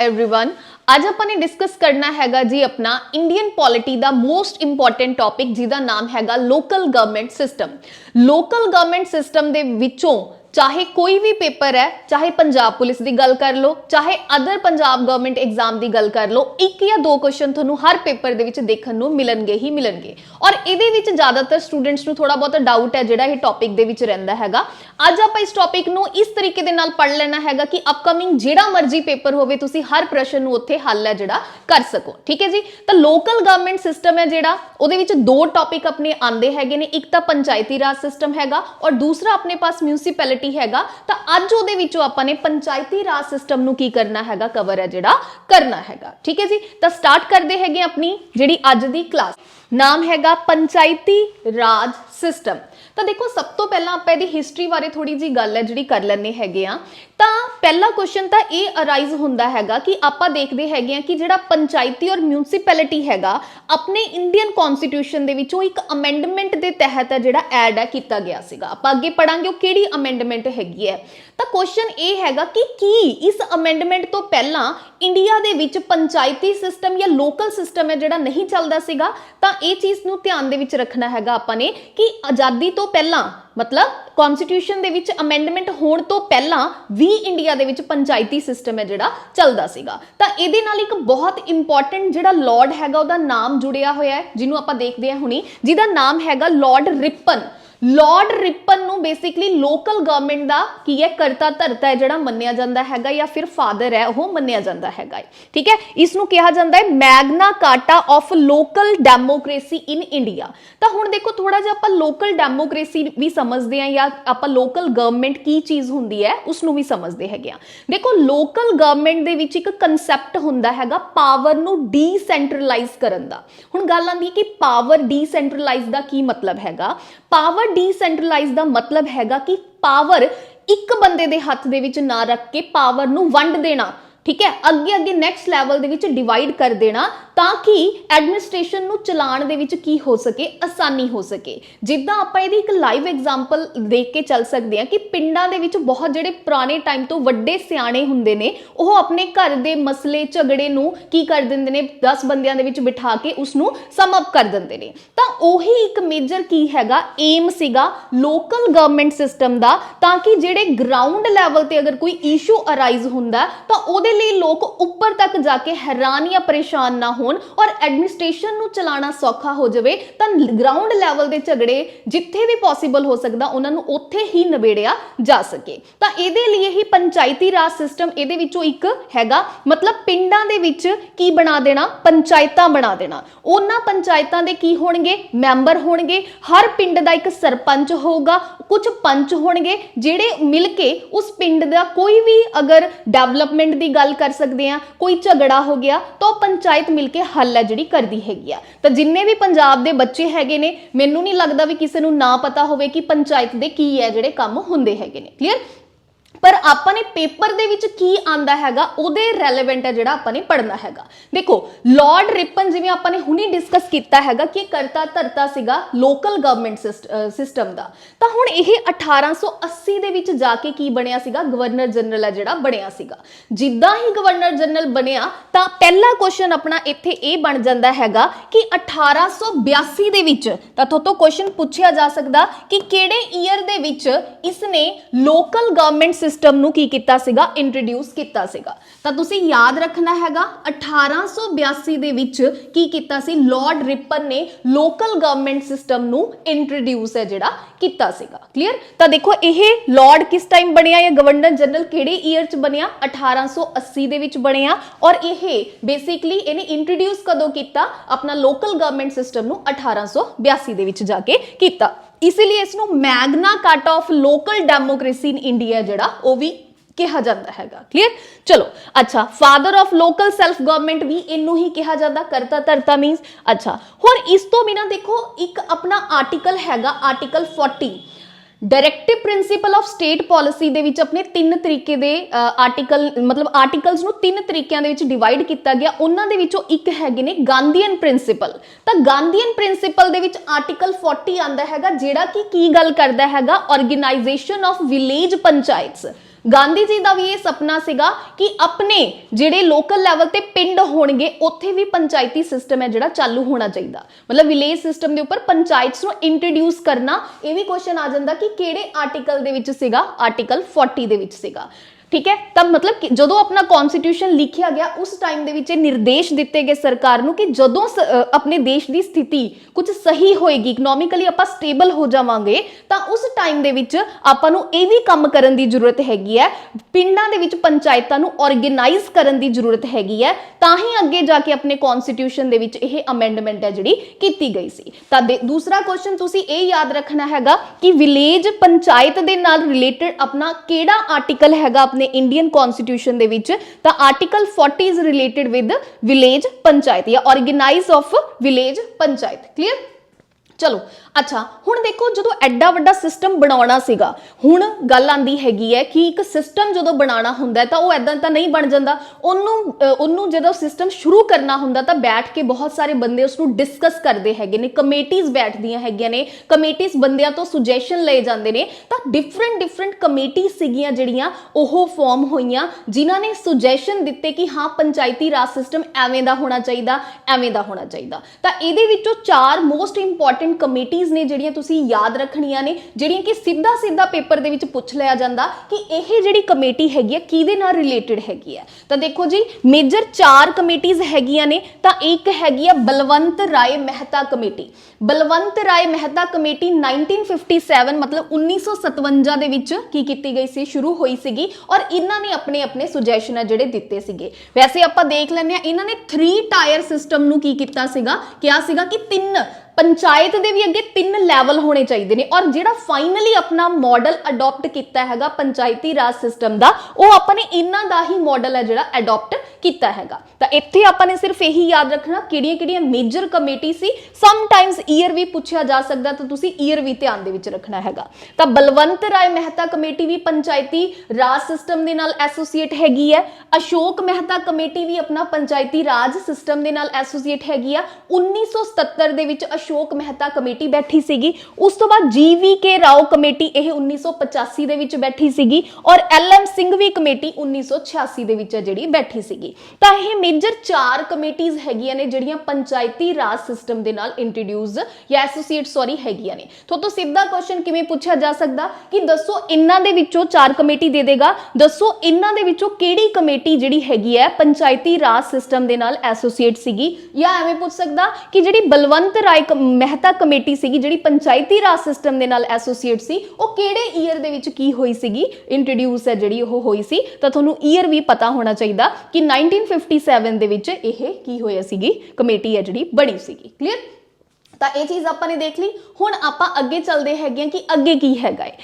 Everyone ਅੱਜ ਆਪਾਂ ਨੇ ਡਿਸਕਸ ਕਰਨਾ ਹੈਗਾ ਜੀ ਆਪਣਾ ਇੰਡੀਅਨ ਪੋਲਿਟੀ ਦਾ ਮੋਸਟ ਇੰਪੋਰਟੈਂਟ ਟੌਪਿਕ ਜਿਹਦਾ ਨਾਮ ਹੈਗਾ local government system local government system ਦੇ ਵਿੱਚੋਂ ਚਾਹੇ ਕੋਈ ਵੀ ਪੇਪਰ ਹੈ ਚਾਹੇ ਪੰਜਾਬ ਪੁਲਿਸ ਦੀ ਗੱਲ ਕਰ ਲਓ ਚਾਹੇ ਅਦਰ ਪੰਜਾਬ ਗਵਰਨਮੈਂਟ ਐਗਜ਼ਾਮ ਦੀ ਗੱਲ ਕਰ ਲਓ ਇੱਕ ਜਾਂ ਦੋ ਕੁਐਸਚਨ ਤੁਹਾਨੂੰ ਹਰ ਪੇਪਰ ਦੇ ਵਿੱਚ ਦੇਖਣ ਨੂੰ ਮਿਲਣਗੇ ਹੀ ਮਿਲਣਗੇ ਔਰ ਇਹਦੇ ਵਿੱਚ ਜ਼ਿਆਦਾਤਰ ਸਟੂਡੈਂਟਸ ਨੂੰ ਥੋੜਾ ਬਹੁਤਾ ਡਾਊਟ ਹੈ ਜਿਹੜਾ ਇਹ ਟੌਪਿਕ ਦੇ ਵਿੱਚ ਰਹਿੰਦਾ ਹੈਗਾ। ਅੱਜ ਆਪਾਂ ਇਸ ਟੌਪਿਕ ਨੂੰ ਇਸ ਤਰੀਕੇ ਦੇ ਨਾਲ ਪੜ੍ਹ ਲੈਣਾ ਹੈਗਾ ਕਿ ਅਪਕਮਿੰਗ ਜਿਹੜਾ ਮਰਜ਼ੀ ਪੇਪਰ ਹੋਵੇ, ਤੁਸੀਂ ਹਰ ਪ੍ਰਸ਼ਨ ਨੂੰ ਉੱਥੇ ਹੱਲ ਹੈ ਜਿਹੜਾ ਕਰ ਸਕੋ। ਠੀਕ ਹੈ ਜੀ? ਤਾਂ ਲੋਕਲ ਗਵਰਨਮੈਂਟ ਸਿਸਟਮ ਹੈ ਜਿਹੜਾ, ਉਹਦੇ ਵਿੱਚ ਦੋ ਟੌਪਿਕ ਆਪਣੇ ਆਂਦੇ ਹੈਗੇ ਨੇ। ਇੱਕ ਤਾਂ ਪੰਚਾਇਤੀ ਰਾਜ ਸਿਸਟਮ ਹੈਗਾ ਔਰ ਦੂਸਰਾ ਆਪਣੇ ਪਾਸ ਮਿਊਨਿਸਪੈਲਿਟੀ ਹੈਗਾ। ਤਾਂ ਅੱਜ ਉਹਦੇ ਵਿੱਚੋਂ ਆਪਾਂ ਨੇ ਪੰਚਾਇਤੀ ਰਾਜ ਸਿਸਟਮ ਨੂੰ ਕੀ ਕਰਨਾ ਹੈਗਾ ਕਵਰ ਹੈ ਜਿਹੜਾ ਕਰਨਾ ਹੈਗਾ। ਠੀਕ ਹੈ ਜੀ? ਤਾਂ ਸਟਾਰਟ ਕਰਦੇ ਹੈਗੇ ਆਪਣੀ ਜਿਹੜੀ ਅੱਜ ਦੀ ਕਲਾਸ ਨਾਮ ਹੈਗਾ ਪੰਚਾਇਤੀ ਰਾਜ ਸਿਸਟਮ। ਤਾਂ ਦੇਖੋ, ਸਭ ਤੋਂ ਪਹਿਲਾਂ ਆਪਾਂ ਇਹਦੀ ਹਿਸਟਰੀ ਬਾਰੇ ਥੋੜੀ ਜੀ ਗੱਲ ਹੈ ਜਿਹੜੀ ਕਰ ਲੈਣੇ ਹੈਗੇ ਆ। ਤਾਂ ਪਹਿਲਾ ਕੁਐਸਚਨ ਤਾਂ ਇਹ ਅਰਾਈਜ਼ ਹੁੰਦਾ ਹੈਗਾ ਕਿ ਆਪਾਂ ਦੇਖਦੇ ਹੈਗੇ ਆ ਕਿ ਜਿਹੜਾ ਪੰਚਾਇਤੀ ਔਰ ਮਿਊਨਿਸਪੈਲਿਟੀ ਹੈਗਾ, ਆਪਣੇ ਇੰਡੀਅਨ ਕਨਸਟੀਟਿਊਸ਼ਨ ਦੇ ਵਿੱਚੋਂ ਇੱਕ ਅਮੈਂਡਮੈਂਟ ਦੇ ਤਹਿਤ ਹੈ ਜਿਹੜਾ ਐਡ ਹੈ ਕੀਤਾ ਗਿਆ ਸੀਗਾ। ਆਪਾਂ ਅੱਗੇ ਪੜਾਂਗੇ ਉਹ ਕਿਹੜੀ ਅਮੈਂਡਮੈਂਟ ਹੈਗੀ ਹੈ। ਤਾਂ ਕੁਐਸਚਨ ਇਹ ਹੈਗਾ ਕਿ ਕੀ ਇਸ ਅਮੈਂਡਮੈਂਟ ਤੋਂ ਪਹਿਲਾਂ ਇੰਡੀਆ ਦੇ ਵਿੱਚ ਪੰਚਾਇਤੀ ਸਿਸਟਮ ਜਾਂ ਲੋਕਲ ਸਿਸਟਮ ਹੈ ਜਿਹੜਾ ਨਹੀਂ ਚੱਲਦਾ ਸੀਗਾ? ਤਾਂ ਇਹ ਚੀਜ਼ ਨੂੰ ਧਿਆਨ ਦੇ ਵਿੱਚ ਰੱਖਣਾ ਹੈਗਾ ਆਪਾਂ ਨੇ ਕਿ ਆਜ਼ਾਦੀ ਤੋਂ ਪਹਿਲਾਂ ਮਤਲਬ ਕਨਸਟੀਟਿਊਸ਼ਨ ਦੇ ਵਿੱਚ ਅਮੈਂਡਮੈਂਟ ਹੋਣ ਤੋਂ ਪਹਿਲਾਂ ਵੀ ਇੰਡੀਆ ਦੇ ਵਿੱਚ ਪੰਚਾਇਤੀ ਸਿਸਟਮ ਹੈ ਜਿਹੜਾ ਚੱਲਦਾ ਸੀਗਾ। ਤਾਂ ਇਹਦੇ ਨਾਲ ਇੱਕ ਬਹੁਤ ਇੰਪੋਰਟੈਂਟ ਜਿਹੜਾ ਲਾਰਡ ਹੈਗਾ ਉਹਦਾ ਨਾਮ ਜੁੜਿਆ ਹੋਇਆ ਹੈ, ਜਿਹਨੂੰ ਆਪਾਂ ਦੇਖਦੇ ਹਾਂ ਹੁਣੀ, ਜਿਹਦਾ ਨਾਮ ਹੈਗਾ ਲਾਰਡ ਰਿਪਨ ਲਾਰਡ ਰਿਪਨ ਨੂੰ ਬੇਸਿਕਲੀ ਲੋਕਲ ਗਵਰਨਮੈਂਟ ਦਾ ਕੀ ਹੈ, ਕਰਤਾ ਧਰਤਾ ਹੈ, ਜਿਹੜਾ ਮੰਨਿਆ ਜਾਂਦਾ ਹੈਗਾ ਜਾਂ ਫਿਰ ਫਾਦਰ ਹੈ, ਉਹ ਮੰਨਿਆ ਜਾਂਦਾ ਹੈਗਾ ਠੀਕ ਹੈ? ਇਸ ਨੂੰ ਕਿਹਾ ਜਾਂਦਾ ਹੈ Magna Carta of local democracy in India. ਤਾਂ ਹੁਣ ਦੇਖੋ ਥੋੜਾ ਜਿਹਾ ਆਪਾਂ ਲੋਕਲ ਡੈਮੋਕ੍ਰੇਸੀ ਵੀ ਸਮਝਦੇ ਹਾਂ ਜਾਂ ਆਪਾਂ ਲੋਕਲ ਗਵਰਨਮੈਂਟ ਕੀ ਚੀਜ਼ ਹੁੰਦੀ ਹੈ ਉਸ ਨੂੰ ਵੀ ਸਮਝਦੇ ਹੈਗੇ ਆ ਦੇਖੋ ਲੋਕਲ ਗਵਰਨਮੈਂਟ ਦੇ ਵਿੱਚ ਇੱਕ ਕਨਸੈਪਟ ਹੁੰਦਾ ਹੈਗਾ ਪਾਵਰ ਨੂੰ ਡੀਸੈਂਟਰਲਾਈਜ਼ ਕਰਨ ਦਾ। ਹੁਣ ਗੱਲ ਆਂਦੀ ਹੈ ਕਿ ਪਾਵਰ ਡੀਸੈਂਟਰਲਾਈਜ਼ ਦਾ ਕੀ ਮਤਲਬ ਹੈਗਾ? ਪਾਵਰ ਡੀਸੈਂਟਰਲਾਈਜ਼ ਦਾ ਮਤਲਬ ਹੈਗਾ ਕਿ ਪਾਵਰ ਇੱਕ ਬੰਦੇ ਦੇ ਹੱਥ ਦੇ ਵਿੱਚ ਨਾ ਰੱਖ ਕੇ ਪਾਵਰ ਨੂੰ ਵੰਡ ਦੇਣਾ, ਠੀਕ ਹੈ? ਅੱਗੇ ਅੱਗੇ ਨੈਕਸਟ ਲੈਵਲ ਦੇ ਵਿੱਚ ਡਿਵਾਈਡ ਕਰ ਦੇਣਾ ਤਾਂ ਕਿ ਐਡਮਿਨਿਸਟ੍ਰੇਸ਼ਨ ਨੂੰ ਚਲਾਉਣ ਦੇ ਵਿੱਚ ਕੀ ਹੋ ਸਕੇ, ਆਸਾਨੀ ਹੋ ਸਕੇ। ਜਿੱਦਾਂ ਆਪਾਂ ਇਹਦੀ ਇੱਕ ਲਾਈਵ ਐਗਜ਼ਾਮਪਲ ਦੇਖ ਕੇ ਚੱਲ ਸਕਦੇ ਹਾਂ ਕਿ ਪਿੰਡਾਂ ਦੇ ਵਿੱਚ ਬਹੁਤ ਜਿਹੜੇ ਪੁਰਾਣੇ ਟਾਈਮ ਤੋਂ ਵੱਡੇ ਸਿਆਣੇ ਹੁੰਦੇ ਨੇ, ਉਹ ਆਪਣੇ ਘਰ ਦੇ ਮਸਲੇ ਝਗੜੇ ਨੂੰ ਕੀ ਕਰ ਦਿੰਦੇ ਨੇ 10 ਬੰਦਿਆਂ ਦੇ ਵਿੱਚ ਬਿਠਾ ਕੇ ਉਸ ਨੂੰ ਸਮ ਅਪ ਕਰ ਦਿੰਦੇ ਨੇ। ਤਾਂ ਉਹੀ ਇੱਕ ਮੇਜਰ ਕੀ ਹੈਗਾ ਏਮ ਸੀਗਾ ਲੋਕਲ ਗਵਰਨਮੈਂਟ ਸਿਸਟਮ ਦਾ, ਤਾਂ ਕਿ ਜਿਹੜੇ ਗਰਾਊਂਡ ਲੈਵਲ ਤੇ ਅਗਰ ਕੋਈ ਇਸ਼ੂ ਅਰਾਈਜ਼ ਹੁੰਦਾ, ਤਾਂ ਉਹਦੇ ਲਈ ਲੋਕ ਉੱਪਰ ਤੱਕ ਜਾ ਕੇ ਹੈਰਾਨ ਜਾਂ ਪਰੇਸ਼ਾਨ ਨਾ ਹੋ ਹੋਣ ਔਰ ਐਡਮਿਨਿਸਟ੍ਰੇਸ਼ਨ ਨੂੰ ਚਲਾਉਣਾ ਸੌਖਾ ਹੋ ਜਾਵੇ, ਤਾਂ ਗਰਾਊਂਡ ਲੈਵਲ ਦੇ ਝਗੜੇ ਜਿੱਥੇ ਵੀ ਪੋਸੀਬਲ ਹੋ ਸਕਦਾ, ਉਹਨਾਂ ਨੂੰ ਉੱਥੇ ਹੀ ਨਿਬੇੜਿਆ ਜਾ ਸਕੇ। ਤਾਂ ਇਹਦੇ ਲਈ ਹੀ ਪੰਚਾਇਤੀ ਰਾਜ ਸਿਸਟਮ ਇਹਦੇ ਵਿੱਚੋਂ ਇੱਕ ਹੈਗਾ। ਮਤਲਬ ਪਿੰਡਾਂ ਦੇ ਵਿੱਚ ਕੀ ਬਣਾ ਦੇਣਾ? ਪੰਚਾਇਤਾਂ ਬਣਾ ਦੇਣਾ। ਉਹਨਾਂ ਪੰਚਾਇਤਾਂ ਦੇ ਕੀ ਹੋਣਗੇ? ਮੈਂਬਰ ਹੋਣਗੇ। ਹਰ ਪਿੰਡ ਦਾ ਇੱਕ ਸਰਪੰਚ ਹੋਊਗਾ। ਕੁਝ ਪੰਚ ਹੋਣਗੇ, ਜਿਹੜੇ ਮਿਲ ਕੇ ਉਸ ਪਿੰਡ ਦਾ ਕੋਈ ਵੀ ਅਗਰ ਡਿਵੈਲਪਮੈਂਟ ਦੀ ਗੱਲ ਕਰ ਸਕਦੇ ਆ ਕੋਈ ਝਗੜਾ ਹੋ ਗਿਆ, ਤਾਂ ਉਹ ਪੰਚਾਇਤ ਮਿਲ ਕੇ ਹੱਲ ਹੈ ਜਿਹੜੀ ਕਰਦੀ ਹੈਗੀ ਆ। ਤਾਂ ਜਿੰਨੇ ਵੀ ਪੰਜਾਬ ਦੇ ਬੱਚੇ ਹੈਗੇ ਨੇ, ਮੈਨੂੰ ਨਹੀਂ ਲੱਗਦਾ ਵੀ ਕਿਸੇ ਨੂੰ ਨਾ ਪਤਾ ਹੋਵੇ ਕਿ ਪੰਚਾਇਤ ਦੇ ਕੀ ਹੈ ਜਿਹੜੇ ਕੰਮ ਹੁੰਦੇ ਹੈਗੇ ਨੇ। ਕਲੀਅਰ ਪਰ ਆਪਾਂ ਨੇ ਪੇਪਰ ਦੇ ਵਿੱਚ ਕੀ ਆਂਦਾ ਹੈਗਾ, ਉਹਦੇ ਰੈਲੇਵੈਂਟ ਹੈ ਜਿਹੜਾ ਆਪਾਂ ਨੇ ਪੜਨਾ ਹੈਗਾ। ਦੇਖੋ ਲਾਰਡ ਰਿਪਨ ਜਿਵੇਂ ਆਪਾਂ ਨੇ ਹੁਣੀ ਡਿਸਕਸ ਕੀਤਾ ਹੈਗਾ ਕਿ ਕਰਤਾ ਧਰਤਾ ਸੀਗਾ ਲੋਕਲ ਗਵਰਨਮੈਂਟ ਸਿਸਟਮ ਦਾ। ਤਾਂ ਹੁਣ ਇਹ 1880 ਦੇ ਵਿੱਚ ਜਾ ਕੇ ਕੀ ਬਣਿਆ ਸੀਗਾ? ਗਵਰਨਰ ਜਨਰਲ ਹੈ ਜਿਹੜਾ ਬਣਿਆ ਸੀਗਾ। ਜਿੱਦਾਂ ਹੀ ਗਵਰਨਰ ਜਨਰਲ ਬਣਿਆ, ਤਾਂ ਪਹਿਲਾ ਕੁਐਸਚਨ ਆਪਣਾ ਇੱਥੇ ਇਹ ਬਣ ਜਾਂਦਾ ਹੈਗਾ ਕਿ 1882 ਦੇ ਵਿੱਚ ਤਾਂ ਤੁਹਾਤੋਂ ਕੁਐਸਚਨ ਪੁੱਛਿਆ ਜਾ ਸਕਦਾ ਕਿ ਕਿਹੜੇ ਈਅਰ ਦੇ ਵਿੱਚ ਇਸ ਨੇ ਲੋਕਲ ਗਵਰਨਮੈਂਟ ਸਿਸਟਮ ਨੂੰ ਕੀ ਕੀਤਾ ਸੀਗਾ? ਇੰਟਰੋਡਿਊਸ ਕੀਤਾ ਸੀਗਾ। ਤਾਂ ਤੁਸੀਂ ਯਾਦ ਰੱਖਣਾ ਹੈਗਾ 1882 ਦੇ ਵਿੱਚ ਕੀ ਕੀਤਾ ਸੀ? ਲਾਰਡ ਰਿਪਨ ਨੇ ਲੋਕਲ ਗਵਰਨਮੈਂਟ ਸਿਸਟਮ ਨੂੰ ਇੰਟਰੋਡਿਊਸ ਹੈ ਜਿਹੜਾ ਕੀਤਾ ਸੀਗਾ। ਕਲੀਅਰ ਤਾਂ ਦੇਖੋ, ਇਹ ਲਾਰਡ ਕਿਸ ਟਾਈਮ ਬਣਿਆ? ਜਾਂ ਗਵਰਨਰ ਜਨਰਲ ਕਿਹੜੇ ਈਅਰ ਚ ਬਣਿਆ? 1880 ਦੇ ਵਿੱਚ ਬਣਿਆ। ਔਰ ਇਹ ਬੇਸਿਕਲੀ ਇਹਨੇ ਇੰਟਰੋਡਿਊਸ ਕਦੋਂ ਕੀਤਾ? ਆਪਣਾ ਲੋਕਲ ਗਵਰਨਮੈਂਟ ਸਿਸਟਮ ਨੂੰ 1882 ਦੇ ਵਿੱਚ ਜਾ ਕੇ ਕੀਤਾ। ਇਸ ਲਈ ਇਸ ਨੂੰ Magna Carta of local democracy in India ਜਿਹੜਾ, ਉਹ ਵੀ ਕਿਹਾ ਜਾਂਦਾ ਹੈਗਾ ਕਲੀਅਰ ਚਲੋ, ਅੱਛਾ father of local self government ਵੀ ਇਹਨੂੰ ਹੀ ਕਿਹਾ ਜਾਂਦਾ, ਕਰਤਾ ਧਰਤਾ ਮੀਨਸ ਅੱਛਾ ਹੋਰ ਇਸ ਤੋਂ ਬਿਨਾ ਦੇਖੋ, ਇੱਕ ਆਪਣਾ ਆਰਟੀਕਲ ਹੈਗਾ article 40 directive principle of state policy ਦੇ ਵਿੱਚ ਆਪਣੇ ਤਿੰਨ ਤਰੀਕੇ ਦੇ ਆਰਟੀਕਲ ਮਤਲਬ ਆਰਟੀਕਲਸ ਨੂੰ ਤਿੰਨ ਤਰੀਕਿਆਂ ਦੇ ਵਿੱਚ ਡਿਵਾਈਡ ਕੀਤਾ ਗਿਆ। ਉਹਨਾਂ ਦੇ ਵਿੱਚੋਂ ਇੱਕ ਹੈਗੇ ਨੇ ਗਾਂਧੀਅਨ ਪ੍ਰਿੰਸੀਪਲ ਤਾਂ ਗਾਂਧੀਅਨ ਪ੍ਰਿੰਸੀਪਲ ਦੇ ਵਿੱਚ ਆਰਟੀਕਲ 40 ਆਂਦਾ ਹੈਗਾ, ਜਿਹੜਾ ਕਿ ਕੀ ਗੱਲ ਕਰਦਾ ਹੈਗਾ? Organisation of village panchayats Gandhi ji ਦਾ ਵੀ ਇਹ ਸੁਪਨਾ ਸੀਗਾ ਕਿ ਆਪਣੇ ਜਿਹੜੇ ਲੋਕਲ ਲੈਵਲ ਤੇ ਪਿੰਡ ਹੋਣਗੇ, ਉੱਥੇ ਵੀ ਪੰਚਾਇਤੀ ਸਿਸਟਮ ਹੈ ਜਿਹੜਾ ਚਾਲੂ ਹੋਣਾ ਚਾਹੀਦਾ। ਮਤਲਬ ਵਿਲੇਜ ਸਿਸਟਮ ਦੇ ਉੱਪਰ ਪੰਚਾਇਤਸ ਨੂੰ ਇੰਟਰੋਡਿਊਸ ਕਰਨਾ, ਇਹ ਵੀ ਕੁਐਸਚਨ ਆ ਜਾਂਦਾ ਕਿ ਕਿਹੜੇ ਆਰਟੀਕਲ ਦੇ ਵਿੱਚ ਸੀਗਾ? ਆਰਟੀਕਲ 40 ਦੇ ਵਿੱਚ ਸੀਗਾ। ਠੀਕ ਹੈ? ਤਾਂ ਮਤਲਬ ਕਿ ਜਦੋਂ ਆਪਣਾ ਕਨਸਟੀਟਿਊਸ਼ਨ ਲਿਖਿਆ ਗਿਆ, ਉਸ ਟਾਈਮ ਦੇ ਵਿੱਚ ਇਹ ਨਿਰਦੇਸ਼ ਦਿੱਤੇ ਗਏ ਸਰਕਾਰ ਨੂੰ ਕਿ ਜਦੋਂ ਸ- ਆਪਣੇ ਦੇਸ਼ ਦੀ ਸਥਿਤੀ ਕੁਝ ਸਹੀ ਹੋਏਗੀ ਇਕਨੋਮਿਕਲੀ ਆਪਾਂ ਸਟੇਬਲ ਹੋ ਜਾਵਾਂਗੇ, ਤਾਂ ਉਸ ਟਾਈਮ ਦੇ ਵਿੱਚ ਆਪਾਂ ਨੂੰ ਇਹ ਵੀ ਕੰਮ ਕਰਨ ਦੀ ਜ਼ਰੂਰਤ ਹੈਗੀ ਹੈ। ਪਿੰਡਾਂ ਦੇ ਵਿੱਚ ਪੰਚਾਇਤਾਂ ਨੂੰ ਆਰਗੇਨਾਈਜ਼ ਕਰਨ ਦੀ ਜ਼ਰੂਰਤ ਹੈਗੀ ਹੈ। ਤਾਂ ਹੀ ਅੱਗੇ ਜਾ ਕੇ ਆਪਣੇ ਕਨਸਟੀਟਿਊਸ਼ਨ ਦੇ ਵਿੱਚ ਇਹ ਅਮੈਂਡਮੈਂਟ ਹੈ ਜਿਹੜੀ ਕੀਤੀ ਗਈ ਸੀ। ਤਾਂ ਦੇ- ਦੂਸਰਾ ਕੁਐਸਚਨ ਤੁਸੀਂ ਇਹ ਯਾਦ ਰੱਖਣਾ ਹੈਗਾ ਕਿ ਵਿਲੇਜ ਪੰਚਾਇਤ ਦੇ ਨਾਲ ਰਿਲੇਟਡ ਆਪਣਾ ਕਿਹੜਾ ਆਰਟੀਕਲ ਹੈਗਾ ਆਪਣੇ ਇੰਡੀਅਨ ਕਨਸਟੀਟਿਊਸ਼ਨ ਦੇ ਵਿੱਚ, ਤਾਂ article 40 is related with village panchayat ਜਾਂ organise of village panchayat clear ਚਲੋ, ਅੱਛਾ, ਹੁਣ ਦੇਖੋ ਜਦੋਂ ਐਡਾ ਵੱਡਾ ਸਿਸਟਮ ਬਣਾਉਣਾ ਸੀਗਾ, ਹੁਣ ਗੱਲ ਆਂਦੀ ਹੈਗੀ ਹੈ ਕਿ ਇੱਕ ਸਿਸਟਮ ਜਦੋਂ ਬਣਾਉਣਾ ਹੁੰਦਾ ਤਾਂ ਉਹ ਐਦਾਂ ਤਾਂ ਨਹੀਂ ਬਣ ਜਾਂਦਾ। ਉਹਨੂੰ ਉਹਨੂੰ ਜਦੋਂ ਸਿਸਟਮ ਸ਼ੁਰੂ ਕਰਨਾ ਹੁੰਦਾ ਤਾਂ ਬੈਠ ਕੇ ਬਹੁਤ ਸਾਰੇ ਬੰਦੇ ਉਸ ਨੂੰ ਡਿਸਕਸ ਕਰਦੇ ਹੈਗੇ ਨੇ ਕਮੇਟੀਆਂ ਬੈਠਦੀਆਂ ਹੈਗੀਆਂ ਨੇ ਕਮੇਟੀਆਂ ਬੰਦਿਆਂ ਤੋਂ ਸੁਜੈਸ਼ਨ ਲਏ ਜਾਂਦੇ ਨੇ, ਤਾਂ ਡਿਫਰੈਂਟ ਡਿਫਰੈਂਟ ਕਮੇਟੀ ਸੀਗੀਆਂ ਜਿਹੜੀਆਂ ਉਹ ਫਾਰਮ ਹੋਈਆਂ, ਜਿਨ੍ਹਾਂ ਨੇ ਸੁਜੈਸ਼ਨ ਦਿੱਤੇ ਕਿ ਹਾਂ, ਪੰਚਾਇਤੀ ਰਾਜ ਸਿਸਟਮ ਐਵੇਂ ਦਾ ਹੋਣਾ ਚਾਹੀਦਾ, ਐਵੇਂ ਦਾ ਹੋਣਾ ਚਾਹੀਦਾ। ਤਾਂ ਇਹਦੇ ਵਿੱਚੋਂ ਚਾਰ ਮੋਸਟ ਇੰਪੋਰਟੈਂਟ ਕਮੇਟੀਆਂ ਨੇ ਜਿਹੜੀਆਂ ਤੁਸੀਂ ਯਾਦ ਰੱਖਣੀਆਂ ਨੇ, ਜਿਹੜੀਆਂ ਕਿ ਸਿੱਧਾ ਸਿੱਧਾ ਪੇਪਰ ਦੇ ਵਿੱਚ ਪੁੱਛ ਲਿਆ ਜਾਂਦਾ ਕਿ ਇਹ ਜਿਹੜੀ ਕਮੇਟੀ ਹੈਗੀ ਹੈ ਕਿਹਦੇ ਨਾਲ ਰਿਲੇਟਡ ਹੈਗੀ ਹੈ ਤਾਂ ਦੇਖੋ ਜੀ ਮੇਜਰ ਚਾਰ ਕਮੇਟੀਆਂ ਹੈਗੀਆਂ ਨੇ, ਤਾਂ ਇੱਕ ਹੈਗੀ ਹੈ ਬਲਵੰਤ ਰਾਏ ਮਹਿਤਾ ਕਮੇਟੀ ਬਲਵੰਤ ਰਾਏ ਮਹਿਤਾ ਕਮੇਟੀ 1957 ਮਤਲਬ 1957 ਦੇ ਵਿੱਚ ਕੀ ਕੀਤੀ ਗਈ ਸੀ? ਸ਼ੁਰੂ ਹੋਈ ਸੀਗੀ ਔਰ ਇਹਨਾਂ ਨੇ ਆਪਣੇ ਆਪਣੇ ਸੁਜੈਸ਼ਨ ਜਿਹੜੇ ਦਿੱਤੇ ਸੀਗੇ। ਵੈਸੇ ਆਪਾਂ ਦੇਖ ਲੈਂਦੇ ਆ ਇਹਨਾਂ ਨੇ 3 ਟਾਇਰ ਸਿਸਟਮ ਨੂੰ ਕੀ ਕੀਤਾ ਸੀਗਾ? ਕਿਹਾ ਸੀਗਾ ਕਿ ਤਿੰਨ ਪੰਚਾਇਤ ਦੇ ਵੀ ਅੱਗੇ ਤਿੰਨ ਲੈਵਲ ਹੋਣੇ ਚਾਹੀਦੇ ਨੇ। ਔਰ ਜਿਹੜਾ ਫਾਈਨਲੀ ਆਪਣਾ ਮਾਡਲ ਅਡਾਪਟ ਕੀਤਾ ਹੈਗਾ ਪੰਚਾਇਤੀ ਰਾਜ ਸਿਸਟਮ ਦਾ, ਉਹ ਆਪਾਂ ਨੇ ਇਹਨਾਂ ਦਾ ਹੀ ਮਾਡਲ ਹੈ ਜਿਹੜਾ ਅਡਾਪਟ ਕੀਤਾ ਹੈਗਾ। ਤਾਂ ਇੱਥੇ ਆਪਾਂ ਨੇ ਸਿਰਫ ਇਹੀ ਯਾਦ ਰੱਖਣਾ ਕਿਹੜੀਆਂ ਕਿਹੜੀਆਂ ਮੇਜਰ ਕਮੇਟੀ ਸੀ। ਸਮ ਟਾਈਮਸ ਈਅਰ ਵੀ ਪੁੱਛਿਆ ਜਾ ਸਕਦਾ ਤਾਂ ਤੁਸੀਂ ਈਅਰ ਵੀ ਧਿਆਨ ਦੇ ਵਿੱਚ ਰੱਖਣਾ ਹੈਗਾ। ਤਾਂ ਬਲਵੰਤ ਰਾਏ ਮਹਿਤਾ ਕਮੇਟੀ ਵੀ ਪੰਚਾਇਤੀ ਰਾਜ ਸਿਸਟਮ ਦੇ ਨਾਲ ਐਸੋਸੀਏਟ ਹੈਗੀ ਹੈ। ਅਸ਼ੋਕ ਮਹਿਤਾ ਕਮੇਟੀ ਵੀ ਆਪਣਾ ਪੰਚਾਇਤੀ ਰਾਜ ਸਿਸਟਮ ਦੇ ਨਾਲ ਐਸੋਸੀਏਟ ਹੈਗੀ ਆ। 1977 ਦੇ ਵਿੱਚ ਅਸ਼ੋਕ ਮਹਿਤਾ ਕਮੇਟੀ ਬੈਠੀ ਸੀਗੀ। ਉਸ ਤੋਂ ਬਾਅਦ ਜੀਵੀ ਕੇ ਰਾਓ ਕਮੇਟੀ ਇਹ 1985 ਦੇ ਵਿੱਚ ਬੈਠੀ ਸੀਗੀ। ਔਰ ਐਲਐਮ ਸਿੰਘਵੀ ਕਮੇਟੀ 1986 ਦੇ ਵਿੱਚ ਜਿਹੜੀ ਬੈਠੀ ਸੀਗੀ। ਤਾਂ ਇਹ ਮੇਜਰ ਚਾਰ ਕਮੇਟੀਆਂ ਹੈਗੀਆਂ ਨੇ ਜਿਹੜੀਆਂ ਪੰਚਾਇਤੀ ਰਾਜ ਸਿਸਟਮ ਦੇ ਨਾਲ ਇੰਟਰੋਡਿਊਸ ਜਾਂ ਐਸੋਸੀਏਟ ਸੌਰੀ ਹੈਗੀਆਂ ਨੇ। ਤੋਂ ਤੋਂ ਸਿੱਧਾ ਕੁਐਸਚਨ ਕਿਵੇਂ ਪੁੱਛਿਆ ਜਾ ਸਕਦਾ? ਕਿ ਦੱਸੋ ਇਹਨਾਂ ਦੇ ਵਿੱਚੋਂ ਚਾਰ ਕਮੇਟੀ ਦੇ ਦੇਗਾ। ਦੱਸੋ ਇਹਨਾਂ ਦੇ ਵਿੱਚੋਂ ਕਿਹੜੀ ਕਮੇਟੀ ਜਿਹੜੀ ਹੈਗੀ ਹੈ ਪੰਚਾਇਤੀ ਰਾਜ ਸਿਸਟਮ ਦੇ ਨਾਲ ਐਸੋਸੀਏਟ ਸੀਗੀ? ਜਾਂ ਐਵੇਂ ਪੁੱਛ ਸਕਦਾ ਕਿ ਜਿਹੜੀ ਬਲਵੰਤ ਰਾਏ ਮਹਿਤਾ ਕਮੇਟੀ ਸੀਗੀ, ਜਿਹੜੀ ਪੰਚਾਇਤੀ ਰਾਜ ਸਿਸਟਮ ਦੇ ਨਾਲ ਐਸੋਸੀਏਟ ਸੀ, ਉਹ ਕਿਹੜੇ ਈਅਰ ਦੇ ਵਿੱਚ ਕੀ ਹੋਈ ਸੀਗੀ? ਇੰਟਰੋਡਿਊਸ ਹੈ ਜਿਹੜੀ ਉਹ ਹੋਈ ਸੀ। ਤਾਂ ਤੁਹਾਨੂੰ ਈਅਰ ਵੀ ਪਤਾ ਹੋਣਾ ਚਾਹੀਦਾ ਕਿ 1957 ਦੇ ਵਿੱਚ ਇਹ ਕੀ ਹੋਇਆ ਸੀਗੀ? ਕਮੇਟੀ ਹੈ ਜਿਹੜੀ ਬਣੀ ਸੀਗੀ। ਕਲੀਅਰ ਤਾਂ ਇਹ ਚੀਜ਼ ਆਪਾਂ ਨੇ ਦੇਖ ਲਈ। ਹੁਣ ਆਪਾਂ ਅੱਗੇ ਚੱਲਦੇ ਹੈਗੇ ਹਾਂ ਕਿ ਅੱਗੇ ਕੀ ਹੈਗਾ ਹੈ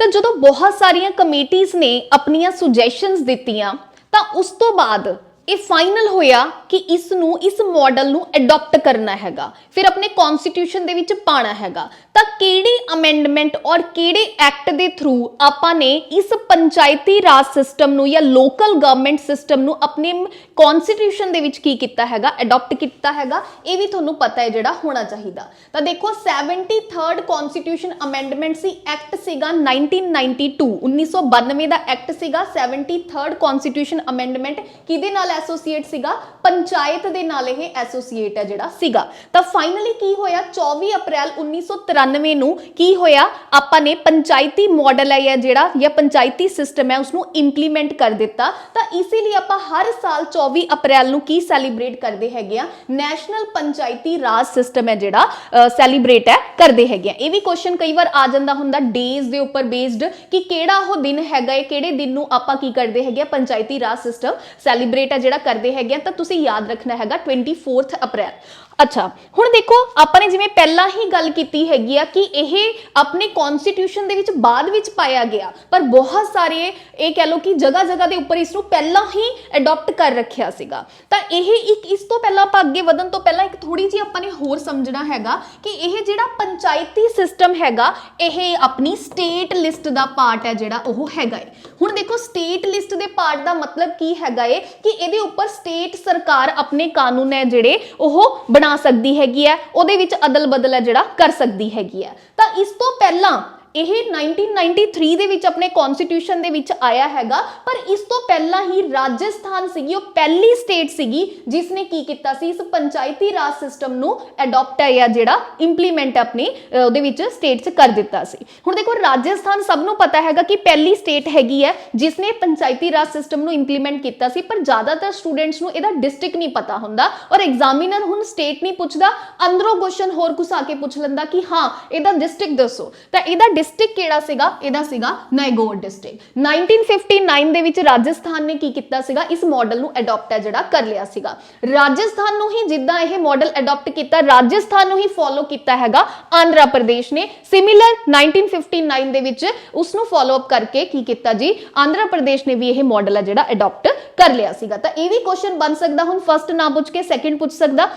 ਤਾਂ ਜਦੋਂ ਬਹੁਤ ਸਾਰੀਆਂ ਕਮੇਟੀਆਂ ਨੇ ਆਪਣੀਆਂ ਸੁਜੈਸ਼ਨਸ ਦਿੱਤੀਆਂ, ਤਾਂ ਉਸ ਤੋਂ ਬਾਅਦ ਇਹ ਫਾਈਨਲ ਹੋਇਆ ਕਿ ਇਸ ਨੂੰ ਇਸ ਮਾਡਲ ਨੂੰ ਅਡਾਪਟ ਕਰਨਾ ਹੈਗਾ। ਫਿਰ ਆਪਣੇ ਕਨਸਟੀਟਿਊਸ਼ਨ ਦੇ ਵਿੱਚ ਪਾਣਾ ਹੈਗਾ। ਤਾਂ ਕਿਹੜੀ ਅਮੈਂਡਮੈਂਟ ਔਰ ਕਿਹੜੇ ਐਕਟ ਦੇ ਥਰੂ ਆਪਾਂ ਨੇ ਇਸ ਪੰਚਾਇਤੀ ਰਾਜ ਸਿਸਟਮ ਨੂੰ ਜਾਂ ਲੋਕਲ ਗਵਰਨਮੈਂਟ ਸਿਸਟਮ ਨੂੰ ਆਪਣੇ ਕਨਸਟੀਟਿਊਸ਼ਨ ਦੇ ਵਿੱਚ ਕੀ ਕੀਤਾ ਹੈਗਾ ਅਡਾਪਟ ਕੀਤਾ ਹੈਗਾ, ਇਹ ਵੀ ਤੁਹਾਨੂੰ ਪਤਾ ਹੈ ਜਿਹੜਾ ਹੋਣਾ ਚਾਹੀਦਾ। ਤਾਂ ਦੇਖੋ 73rd ਕਨਸਟੀਟਿਊਸ਼ਨ ਅਮੈਂਡਮੈਂਟ ਸੀ ਐਕਟ ਸੀਗਾ 1992 1992 ਦਾ ਐਕਟ ਸੀਗਾ 73rd ਕਨਸਟੀਟਿਊਸ਼ਨ ਅਮੈਂਡਮੈਂਟ ਕਿਹਦੇ ਨਾਲ ਐਸੋਸੀਏਟ ਸੀਗਾ, ਪੰਚਾਇਤ ਦੇ ਨਾਲ ਇਹ ਐਸੋਸੀਏਟ ਹੈ ਜਿਹੜਾ ਸੀਗਾ। ਤਾਂ ਫਾਈਨਲੀ ਕੀ ਹੋਇਆ? 24 ਅਪ੍ਰੈਲ 1993 ਨੂੰ ਕੀ ਹੋਇਆ? ਆਪਾਂ ਨੇ ਪੰਚਾਇਤੀ ਮਾਡਲ ਹੈ ਜਿਹੜਾ, ਜਾਂ ਪੰਚਾਇਤੀ ਸਿਸਟਮ ਹੈ ਉਸ ਨੂੰ ਇੰਪਲੀਮੈਂਟ ਕਰ ਦਿੱਤਾ। ਤਾਂ ਇਸੇ ਲਈ ਆਪਾਂ ਹਰ ਸਾਲ 24 ਅਪ੍ਰੈਲ ਨੂੰ ਕੀ ਸੈਲੀਬ੍ਰੇਟ ਕਰਦੇ ਹੈਗੇ ਆ? ਨੈਸ਼ਨਲ ਪੰਚਾਇਤੀ ਰਾਜ ਸਿਸਟਮ ਹੈ ਜਿਹੜਾ ਸੈਲੀਬ੍ਰੇਟ ਹੈ, ਕਰਦੇ ਹੈਗੇ ਆ। ਇਹ ਵੀ ਕੁਐਸਚਨ ਕਈ ਵਾਰ ਆ ਜਾਂਦਾ ਹੁੰਦਾ ਡੇਜ਼ ਦੇ ਉੱਪਰ ਬੇਸਡ ਕਿ ਕਿਹੜਾ ਉਹ ਦਿਨ ਹੈਗਾ ਹੈ ਕਿਹੜੇ ਦਿਨ ਨੂੰ ਆਪਾਂ ਕੀ ਕਰਦੇ ਹੈਗੇ ਆ? ਪੰਚਾਇਤੀ ਰਾਜ ਸਿਸਟਮ ਸੈਲੀਬ੍ਰੇਟ ਹੈ ਜਿਹੜਾ ਕਰਦੇ ਹੈਗੇ ਆ ਤਾਂ ਤੁਸੀਂ ਯਾਦ ਰੱਖਣਾ ਹੈਗਾ 24th ਅਪ੍ਰੈਲ ਅੱਛਾ, ਹੁਣ ਦੇਖੋ, ਆਪਾਂ ਨੇ ਜਿਵੇਂ ਪਹਿਲਾਂ ਹੀ ਗੱਲ ਕੀਤੀ ਹੈਗੀ ਆ ਕਿ ਇਹ ਆਪਣੇ ਕਨਸਟੀਟਿਊਸ਼ਨ ਦੇ ਵਿੱਚ ਬਾਅਦ ਵਿੱਚ ਪਾਇਆ ਗਿਆ, ਪਰ ਬਹੁਤ ਸਾਰੇ ਇਹ ਕਹਿ ਲਓ ਕਿ ਜਗ੍ਹਾ ਜਗ੍ਹਾ ਦੇ ਉੱਪਰ ਇਸ ਨੂੰ ਪਹਿਲਾਂ ਹੀ ਅਡਾਪਟ ਕਰ ਰੱਖਿਆ ਸੀਗਾ। ਤਾਂ ਇਹ ਇੱਕ ਇਸ ਤੋਂ ਪਹਿਲਾਂ ਆਪਾਂ ਅੱਗੇ ਵਧਣ ਤੋਂ ਪਹਿਲਾਂ ਇੱਕ ਥੋੜੀ ਜਿਹੀ ਆਪਾਂ ਨੇ ਹੋਰ ਸਮਝਣਾ ਹੈਗਾ ਕਿ ਇਹ ਜਿਹੜਾ ਪੰਚਾਇਤੀ ਸਿਸਟਮ ਹੈਗਾ, ਇਹ ਆਪਣੀ ਸਟੇਟ ਲਿਸਟ ਦਾ ਪਾਰਟ ਹੈ ਜਿਹੜਾ ਉਹ ਹੈਗਾ ਏ। ਹੁਣ ਦੇਖੋ ਸਟੇਟ ਲਿਸਟ ਦੇ ਪਾਰਟ ਦਾ ਮਤਲਬ ਕੀ ਹੈਗਾ ਏ ਕਿ ਇਹਦੇ ਉੱਪਰ ਸਟੇਟ ਸਰਕਾਰ ਆਪਣੇ ਕਾਨੂੰਨ ਹੈ ਜਿਹੜੇ ਉਹ ਬਣਾ ਸਕਦੀ ਹੈਗੀ ਹੈ, ਉਹਦੇ ਵਿੱਚ ਅਦਲ ਬਦਲ ਹੈ ਜਿਹੜਾ ਕਰ ਸਕਦੀ ਹੈਗੀ ਹੈ। ਤਾਂ ਇਸ ਤੋਂ ਪਹਿਲਾਂ ਇਹ 1993 ਦੇ ਵਿੱਚ ਆਪਣੇ ਕਨਸਟੀਟਿਊਸ਼ਨ ਦੇ ਵਿੱਚ ਆਇਆ ਹੈਗਾ, ਪਰ ਇਸ ਤੋਂ ਪਹਿਲਾਂ ਹੀ ਰਾਜਸਥਾਨ ਸੀਗੀ, ਉਹ ਪਹਿਲੀ ਸਟੇਟ ਸੀਗੀ ਜਿਸ ਨੇ ਕੀ ਕੀਤਾ ਸੀ, ਇਸ ਪੰਚਾਇਤੀ ਰਾਜ ਸਿਸਟਮ ਨੂੰ ਅਡਾਪਟ ਹੈ ਜਾਂ ਜਿਹੜਾ ਇੰਪਲੀਮੈਂਟ ਆਪਣੀ ਉਹਦੇ ਵਿੱਚ ਸਟੇਟ 'ਚ ਕਰ ਦਿੱਤਾ ਸੀ। ਹੁਣ ਦੇਖੋ, ਰਾਜਸਥਾਨ ਸਭ ਨੂੰ ਪਤਾ ਹੈਗਾ ਕਿ ਪਹਿਲੀ ਸਟੇਟ ਹੈਗੀ ਹੈ ਜਿਸ ਨੇ ਪੰਚਾਇਤੀ ਰਾਜ ਸਿਸਟਮ ਨੂੰ ਇੰਪਲੀਮੈਂਟ ਕੀਤਾ ਸੀ, ਪਰ ਜ਼ਿਆਦਾਤਰ ਸਟੂਡੈਂਟਸ ਨੂੰ ਇਹਦਾ ਡਿਸਟ੍ਰਿਕਟ ਨਹੀਂ ਪਤਾ ਹੁੰਦਾ ਔਰ ਐਗਜ਼ਾਮੀਨਰ ਹੁਣ ਸਟੇਟ ਨਹੀਂ ਪੁੱਛਦਾ, ਅੰਦਰੋਂ ਕੁਐਸਚਨ ਹੋਰ ਘੁਸਾ ਕੇ ਪੁੱਛ ਲੈਂਦਾ ਕਿ ਹਾਂ, ਇਹਦਾ ਡਿਸਟ੍ਰਿਕਟ ਦੱਸੋ। ਤਾਂ ਇਹਦਾ ਡਿਸਟ੍ਰਿਕਟ ਕਿਹੜਾ ਸੀਗਾ? ਇਹਦਾ ਸੀਗਾ ਨਾਇਗੌਰ ਡਿਸਟ੍ਰਿਕਟ 1959 ਦੇ ਵਿੱਚ ਰਾਜਸਥਾਨ ਨੇ ਕੀ ਕੀਤਾ ਸੀਗਾ? ਇਸ ਮਾਡਲ ਨੂੰ ਅਡਾਪਟ ਹੈ ਜਿਹੜਾ ਕਰ ਲਿਆ ਸੀਗਾ। ਰਾਜਸਥਾਨ ਨੂੰ ਹੀ ਜਿੱਦਾਂ ਇਹ ਮਾਡਲ ਅਡਾਪਟ ਕੀਤਾ, ਰਾਜਸਥਾਨ ਨੂੰ ਹੀ ਫੋਲੋ ਕੀਤਾ ਹੈਗਾ ਆਂਧਰਾ ਪ੍ਰਦੇਸ਼ ਨੇ। ਸਿਮਿਲਰ 1959 ਦੇ ਵਿੱਚ ਉਸ ਨੂੰ ਫੋਲੋ ਅਪ ਕਰਕੇ ਕੀ ਕੀਤਾ ਜੀ? ਆਂਧਰਾ ਪ੍ਰਦੇਸ਼ ਨੇ ਵੀ ਇਹ ਮਾਡਲ ਹੈ ਜਿਹੜਾ ਅਡਾਪਟ ਕਰ ਲਿਆ ਸੀਗਾ। ਤਾਂ ਇਹ ਵੀ ਕੁਐਸਚਨ ਬਣ ਸਕਦਾ, ਹੁਣ ਫਸਟ ਨਾ ਪੁੱਛ ਕੇ ਸੈਕਿੰਡ ਪੁੱਛ ਸਕਦਾ।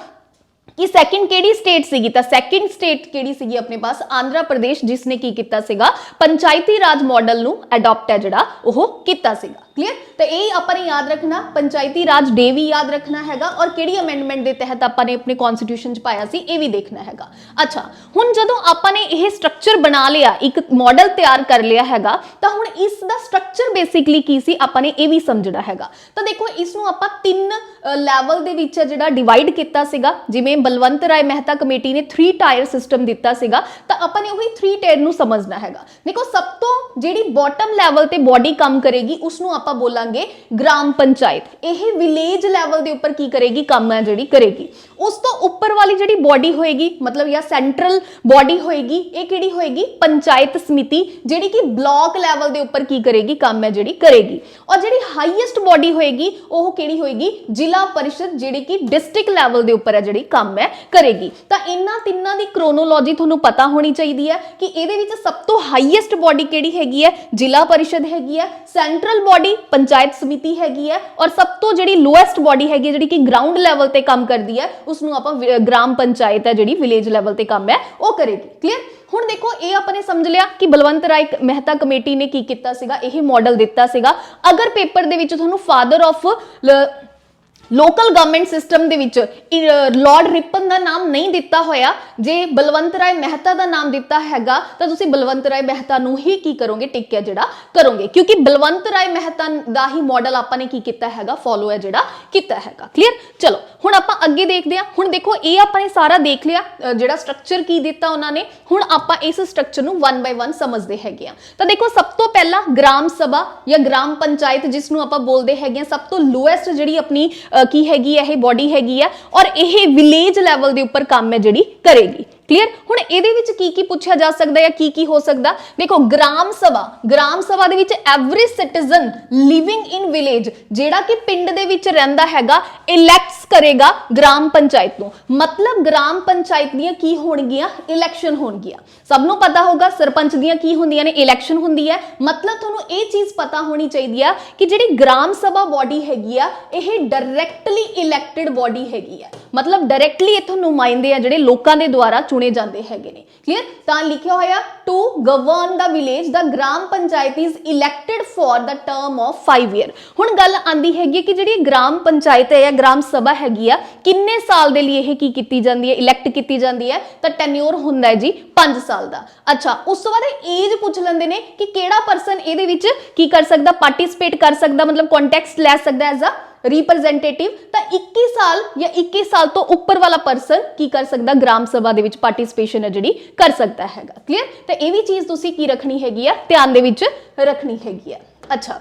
ਕਿ ਸੈਕਿੰਡ ਕਿਹੜੀ ਸਟੇਟ ਸੀਗੀ? ਤਾਂ ਸੈਕਿੰਡ ਸਟੇਟ ਕਿਹੜੀ ਸੀਗੀ ਆਪਣੇ ਪਾਸ? ਆਂਧਰਾ ਪ੍ਰਦੇਸ਼ ਜਿਸ ਨੇ ਕੀ ਕੀਤਾ ਸੀਗਾ? ਪੰਚਾਇਤੀ ਰਾਜ ਮਾਡਲ ਨੂੰ ਅਡਾਪਟ ਹੈ ਜਿਹੜਾ, ਉਹ ਕੀਤਾ ਸੀਗਾ। ਕਲੀਅਰ ਤਾਂ ਇਹ ਆਪਾਂ ਨੇ ਯਾਦ ਰੱਖਣਾ, ਪੰਚਾਇਤੀ ਰਾਜ ਡੇ ਵੀ ਯਾਦ ਰੱਖਣਾ ਹੈਗਾ ਔਰ ਕਿਹੜੀ ਅਮੈਂਡਮੈਂਟ ਦੇ ਤਹਿਤ ਆਪਾਂ ਨੇ ਆਪਣੇ ਕਨਸਟੀਟਿਊਸ਼ਨ ਚ ਪਾਇਆ ਸੀ, ਇਹ ਵੀ ਦੇਖਣਾ ਹੈਗਾ। ਅੱਛਾ, ਹੁਣ ਜਦੋਂ ਆਪਾਂ ਨੇ ਇਹ ਸਟਰਕਚਰ ਬਣਾ ਲਿਆ, ਇੱਕ ਮਾਡਲ ਤਿਆਰ ਕਰ ਲਿਆ ਹੈਗਾ, ਤਾਂ ਹੁਣ ਇਸ ਦਾ ਸਟਰਕਚਰ ਬੇਸਿਕਲੀ ਕੀ ਸੀ? ਆਪਾਂ ਨੇ ਇਹ ਵੀ ਸਮਝਣਾ ਹੈਗਾ। ਤਾਂ ਦੇਖੋ, ਇਸ ਨੂੰ ਆਪਾਂ ਤਿੰਨ ਲੈਵਲ ਦੇ ਵਿੱਚ ਜਿਹੜਾ ਡਿਵਾਈਡ ਕੀਤਾ ਸੀਗਾ, ਜਿਵੇਂ ਬਲਵੰਤ ਰਾਏ ਮਹਿਤਾ ਕਮੇਟੀ ਨੇ 3 ਟਾਇਰ ਸਿਸਟਮ ਦਿੱਤਾ ਸੀਗਾ, ਤਾਂ ਆਪਾਂ ਨੇ ਉਹੀ 3 ਟਾਇਰ ਨੂੰ ਸਮਝਣਾ ਹੈਗਾ। ਦੇਖੋ, ਸਭ ਤੋਂ ਜਿਹੜੀ ਬਾਟਮ ਲੈਵਲ ਤੇ ਬਾਡੀ ਕੰਮ ਕਰੇਗੀ ਉਸ ਨੂੰ ਆਪਾਂ ਬੋਲਾਂਗੇ ਗ੍ਰਾਮ ਪੰਚਾਇਤ। ਇਹ ਵਿਲੇਜ ਲੈਵਲ ਦੇ ਉੱਪਰ ਕੀ ਕਰੇਗੀ? ਕੰਮ ਹੈ ਜਿਹੜੀ ਕਰੇਗੀ। ਉਸ ਤੋਂ ਉੱਪਰ ਵਾਲੀ ਜਿਹੜੀ ਬਾਡੀ ਹੋਏਗੀ, ਮਤਲਬ ਜਾਂ ਸੈਂਟਰਲ ਬਾਡੀ ਹੋਏਗੀ, ਇਹ ਕਿਹੜੀ ਹੋਏਗੀ? ਪੰਚਾਇਤ ਸਮਿਤੀ, ਜਿਹੜੀ ਕਿ ਬਲਾਕ ਲੈਵਲ ਦੇ ਉੱਪਰ ਕੀ ਕਰੇਗੀ? ਕੰਮ ਹੈ ਜਿਹੜੀ ਕਰੇਗੀ। ਔਰ ਜਿਹੜੀ ਹਾਈਐਸਟ ਬਾਡੀ ਹੋਏਗੀ, ਉਹ ਕਿਹੜੀ ਹੋਏਗੀ? ਜ਼ਿਲ੍ਹਾ ਪਰਿਸ਼ਦ, ਜਿਹੜੀ ਕਿ ਡਿਸਟ੍ਰਿਕਟ ਲੈਵਲ ਦੇ ਉੱਪਰ ਹੈ ਜਿਹੜੀ ਕੰਮ ਹੈ ਕਰੇਗੀ। ਤਾਂ ਇਹਨਾਂ ਤਿੰਨਾਂ ਦੀ ਕ੍ਰੋਨੋਲੋਜੀ ਤੁਹਾਨੂੰ ਪਤਾ ਹੋਣੀ ਚਾਹੀਦੀ ਹੈ ਕਿ ਇਹਦੇ ਵਿੱਚ ਸਭ ਤੋਂ ਹਾਈਐਸਟ ਬਾਡੀ ਕਿਹੜੀ ਹੈਗੀ ਹੈ? ਜ਼ਿਲ੍ਹਾ ਪਰਿਸ਼ਦ ਹੈਗੀ ਹੈ ਸੈਂਟਰਲ ਬਾਡੀ ਪੰਚਾਇਤ ਸਮਿਤੀ ਹੈਗੀ ਹੈ, ਔਰ ਸਭ ਤੋਂ ਜਿਹੜੀ ਲੋਐਸਟ ਬਾਡੀ ਹੈਗੀ ਹੈ, ਜਿਹੜੀ ਕਿ ਗਰਾਊਂਡ ਲੈਵਲ ਤੇ ਕੰਮ ਕਰਦੀ ਹੈ ਉਸ ਨੂੰ ਆਪਾਂ ਗ੍ਰਾਮ ਪੰਚਾਇਤ ਹੈ ਜਿਹੜੀ ਵਿਲੇਜ ਲੈਵਲ ਤੇ ਕੰਮ ਹੈ, ਉਹ ਕਰੇਗੀ ਕਲੀਅਰ ਹੁਣ ਦੇਖੋ, ਇਹ ਆਪਾਂ ਨੇ ਸਮਝ ਲਿਆ ਕਿ ਬਲਵੰਤ ਰਾਏ ਮਹਿਤਾ ਕਮੇਟੀ ਨੇ ਕੀ ਕੀਤਾ ਸੀਗਾ, ਇਹ ਮਾਡਲ ਦਿੱਤਾ ਸੀਗਾ। ਅਗਰ ਪੇਪਰ ਦੇ ਵਿੱਚ ਤੁਹਾਨੂੰ father of local government system ਦੇ ਵਿੱਚ ਲਾਰਡ ਰਿਪਨ ਦਾ ਨਾਮ ਨਹੀਂ ਦਿੱਤਾ ਹੋਇਆ। ਜੇ ਬਲਵੰਤ ਰਾਏ ਮਹਿਤਾ ਦਾ ਨਾਮ ਦਿੱਤਾ ਹੈਗਾ, ਤਾਂ ਤੁਸੀਂ ਬਲਵੰਤ ਰਾਏ ਮਹਿਤਾ ਨੂੰ ਹੀ ਕੀ ਕਰੋਗੇ? ਟਿਕਿਆ ਜਿਹੜਾ ਕਰੋਗੇ। ਕਿਉਂਕਿ ਬਲਵੰਤ ਰਾਏ ਮਹਿਤਾ ਦਾ ਹੀ ਮਾਡਲ ਆਪਾਂ ਨੇ ਕੀ ਕੀਤਾ ਹੈਗਾ? ਫੋਲੋ ਹੈ ਜਿਹੜਾ ਕੀਤਾ ਹੈਗਾ। ਕਲੀਅਰ ਚਲੋ, ਹੁਣ ਆਪਾਂ ਅੱਗੇ ਦੇਖਦੇ ਹਾਂ। ਹੁਣ ਦੇਖੋ, ਇਹ ਆਪਾਂ ਨੇ ਸਾਰਾ ਦੇਖ ਲਿਆ ਜਿਹੜਾ ਸਟਰਕਚਰ ਕੀ ਦਿੱਤਾ ਉਹਨਾਂ ਨੇ। ਹੁਣ ਆਪਾਂ ਇਸ ਸਟਰਕਚਰ ਨੂੰ ਵਨ ਬਾਈ ਵਨ ਸਮਝਦੇ ਹੈਗੇ ਆ ਤਾਂ ਦੇਖੋ, ਸਭ ਤੋਂ ਪਹਿਲਾਂ ਗ੍ਰਾਮ ਸਭਾ ਜਾਂ ਗ੍ਰਾਮ ਪੰਚਾਇਤ, ਜਿਸ ਨੂੰ ਆਪਾਂ ਬੋਲਦੇ ਹੈਗੇ ਆ ਸਭ ਤੋਂ ਲੋਐਸਟ ਜਿਹੜੀ ਆਪਣੀ ਕੀ ਹੈਗੀ ਹੈ ਇਹ ਬਾਡੀ ਹੈਗੀ ਹੈ ਔਰ ਇਹ ਵਿਲੇਜ ਲੈਵਲ ਦੇ ਉੱਪਰ ਕੰਮ ਹੈ ਜਿਹੜੀ ਕਰੇਗੀ। ਕਲੀਅਰ ਹੁਣ ਇਹਦੇ ਵਿੱਚ ਕੀ ਕੀ ਪੁੱਛਿਆ ਜਾ ਸਕਦਾ ਜਾਂ ਕੀ ਕੀ ਹੋ ਸਕਦਾ? ਦੇਖੋ, ਗ੍ਰਾਮ ਸਭਾ ਗ੍ਰਾਮ ਸਭਾ ਦੇ ਵਿੱਚ every citizen living in village ਜਿਹੜਾ ਕਿ ਪਿੰਡ ਦੇ ਵਿੱਚ ਰਹਿੰਦਾ ਹੈਗਾ ਇਲੈਕਟਸ ਕਰੇਗਾ ਗ੍ਰਾਮ ਪੰਚਾਇਤ ਨੂੰ। ਮਤਲਬ ਗ੍ਰਾਮ ਪੰਚਾਇਤ ਦੀਆਂ ਕੀ ਹੋਣਗੀਆਂ? ਇਲੈਕਸ਼ਨ ਹੋਣਗੀਆਂ। ਸਭ ਨੂੰ ਪਤਾ ਹੋਗਾ ਸਰਪੰਚ ਦੀਆਂ ਕੀ ਹੁੰਦੀਆਂ ਨੇ ਇਲੈਕਸ਼ਨ ਹੁੰਦੀ ਹੈ। ਮਤਲਬ ਤੁਹਾਨੂੰ ਇਹ ਚੀਜ਼ ਪਤਾ ਹੋਣੀ ਚਾਹੀਦੀ ਆ ਕਿ ਜਿਹੜੀ ਗ੍ਰਾਮ ਸਭਾ ਬਾਡੀ ਹੈਗੀ ਆ, ਇਹ ਡਾਇਰੈਕਟਲੀ ਇਲੈਕਟਿਡ ਬਾਡੀ ਹੈਗੀ ਆ। ਮਤਲਬ ਡਾਇਰੈਕਟਲੀ ਇਥੋਂ ਨੁਮਾਇੰਦੇ ਆ ਜਿਹੜੇ ਲੋਕਾਂ ਦੇ ਦੁਆਰਾ ਚੁਣੇ ਜਾਂਦੇ ਹੈਗੇ ਨੇ। ਕਲੀਅਰ ਤਾਂ ਲਿਖਿਆ ਹੋਇਆ to govern the village the Gram Panchayat is elected for the term of 5 year ਹੁਣ ਗੱਲ ਆਂਦੀ ਹੈਗੀ ਕਿ ਜਿਹੜੀ ਗ੍ਰਾਮ ਪੰਚਾਇਤ ਹੈ ਜਾਂ ਗ੍ਰਾਮ ਸਭਾ ਹੈਗੀ ਆ, ਕਿੰਨੇ ਸਾਲ ਦੇ ਲਈ ਇਹ ਕੀ ਕੀਤੀ ਜਾਂਦੀ ਹੈ ਇਲੈਕਟ ਕੀਤੀ ਜਾਂਦੀ ਹੈ? ਤਾਂ ਟੈਨਿਓਰ ਹੁੰਦਾ ਹੈ ਜੀ 5 ਸਾਲ ਦਾ। ਅੱਛਾ, ਉਸ ਤੋਂ ਬਾਅਦ ਏਜ ਪੁੱਛ ਲੈਂਦੇ ਨੇ ਕਿ ਕਿਹੜਾ ਪਰਸਨ ਇਹਦੇ ਵਿੱਚ ਕੀ ਕਰ ਸਕਦਾ ਪਾਰਟਿਸਿਪੇਟ ਕਰ ਸਕਦਾ, ਮਤਲਬ ਕੰਟੈਕਸਟ ਲੈ ਸਕਦਾ ਐਜ਼ ਅ ਰਿਪਰੈਜ਼ੈਂਟੇਟਿਵ ਤਾਂ 21 ਸਾਲ ਜਾਂ 21 ਸਾਲ ਤੋਂ ਉੱਪਰ ਵਾਲਾ ਪਰਸਨ ਕੀ ਕਰ ਸਕਦਾ? ਗ੍ਰਾਮ ਸਭਾ ਦੇ ਵਿੱਚ ਪਾਰਟਿਸਿਪੇਸ਼ਨ ਹੈ ਜਿਹੜੀ ਕਰ ਸਕਦਾ ਹੈਗਾ। ਕਲੀਅਰ ਤਾਂ ਇਹ ਵੀ ਚੀਜ਼ ਤੁਸੀਂ ਕੀ ਰੱਖਣੀ ਹੈਗੀ ਆ? ਧਿਆਨ ਦੇ ਵਿੱਚ ਰੱਖਣੀ ਹੈਗੀ ਆ। ਅੱਛਾ।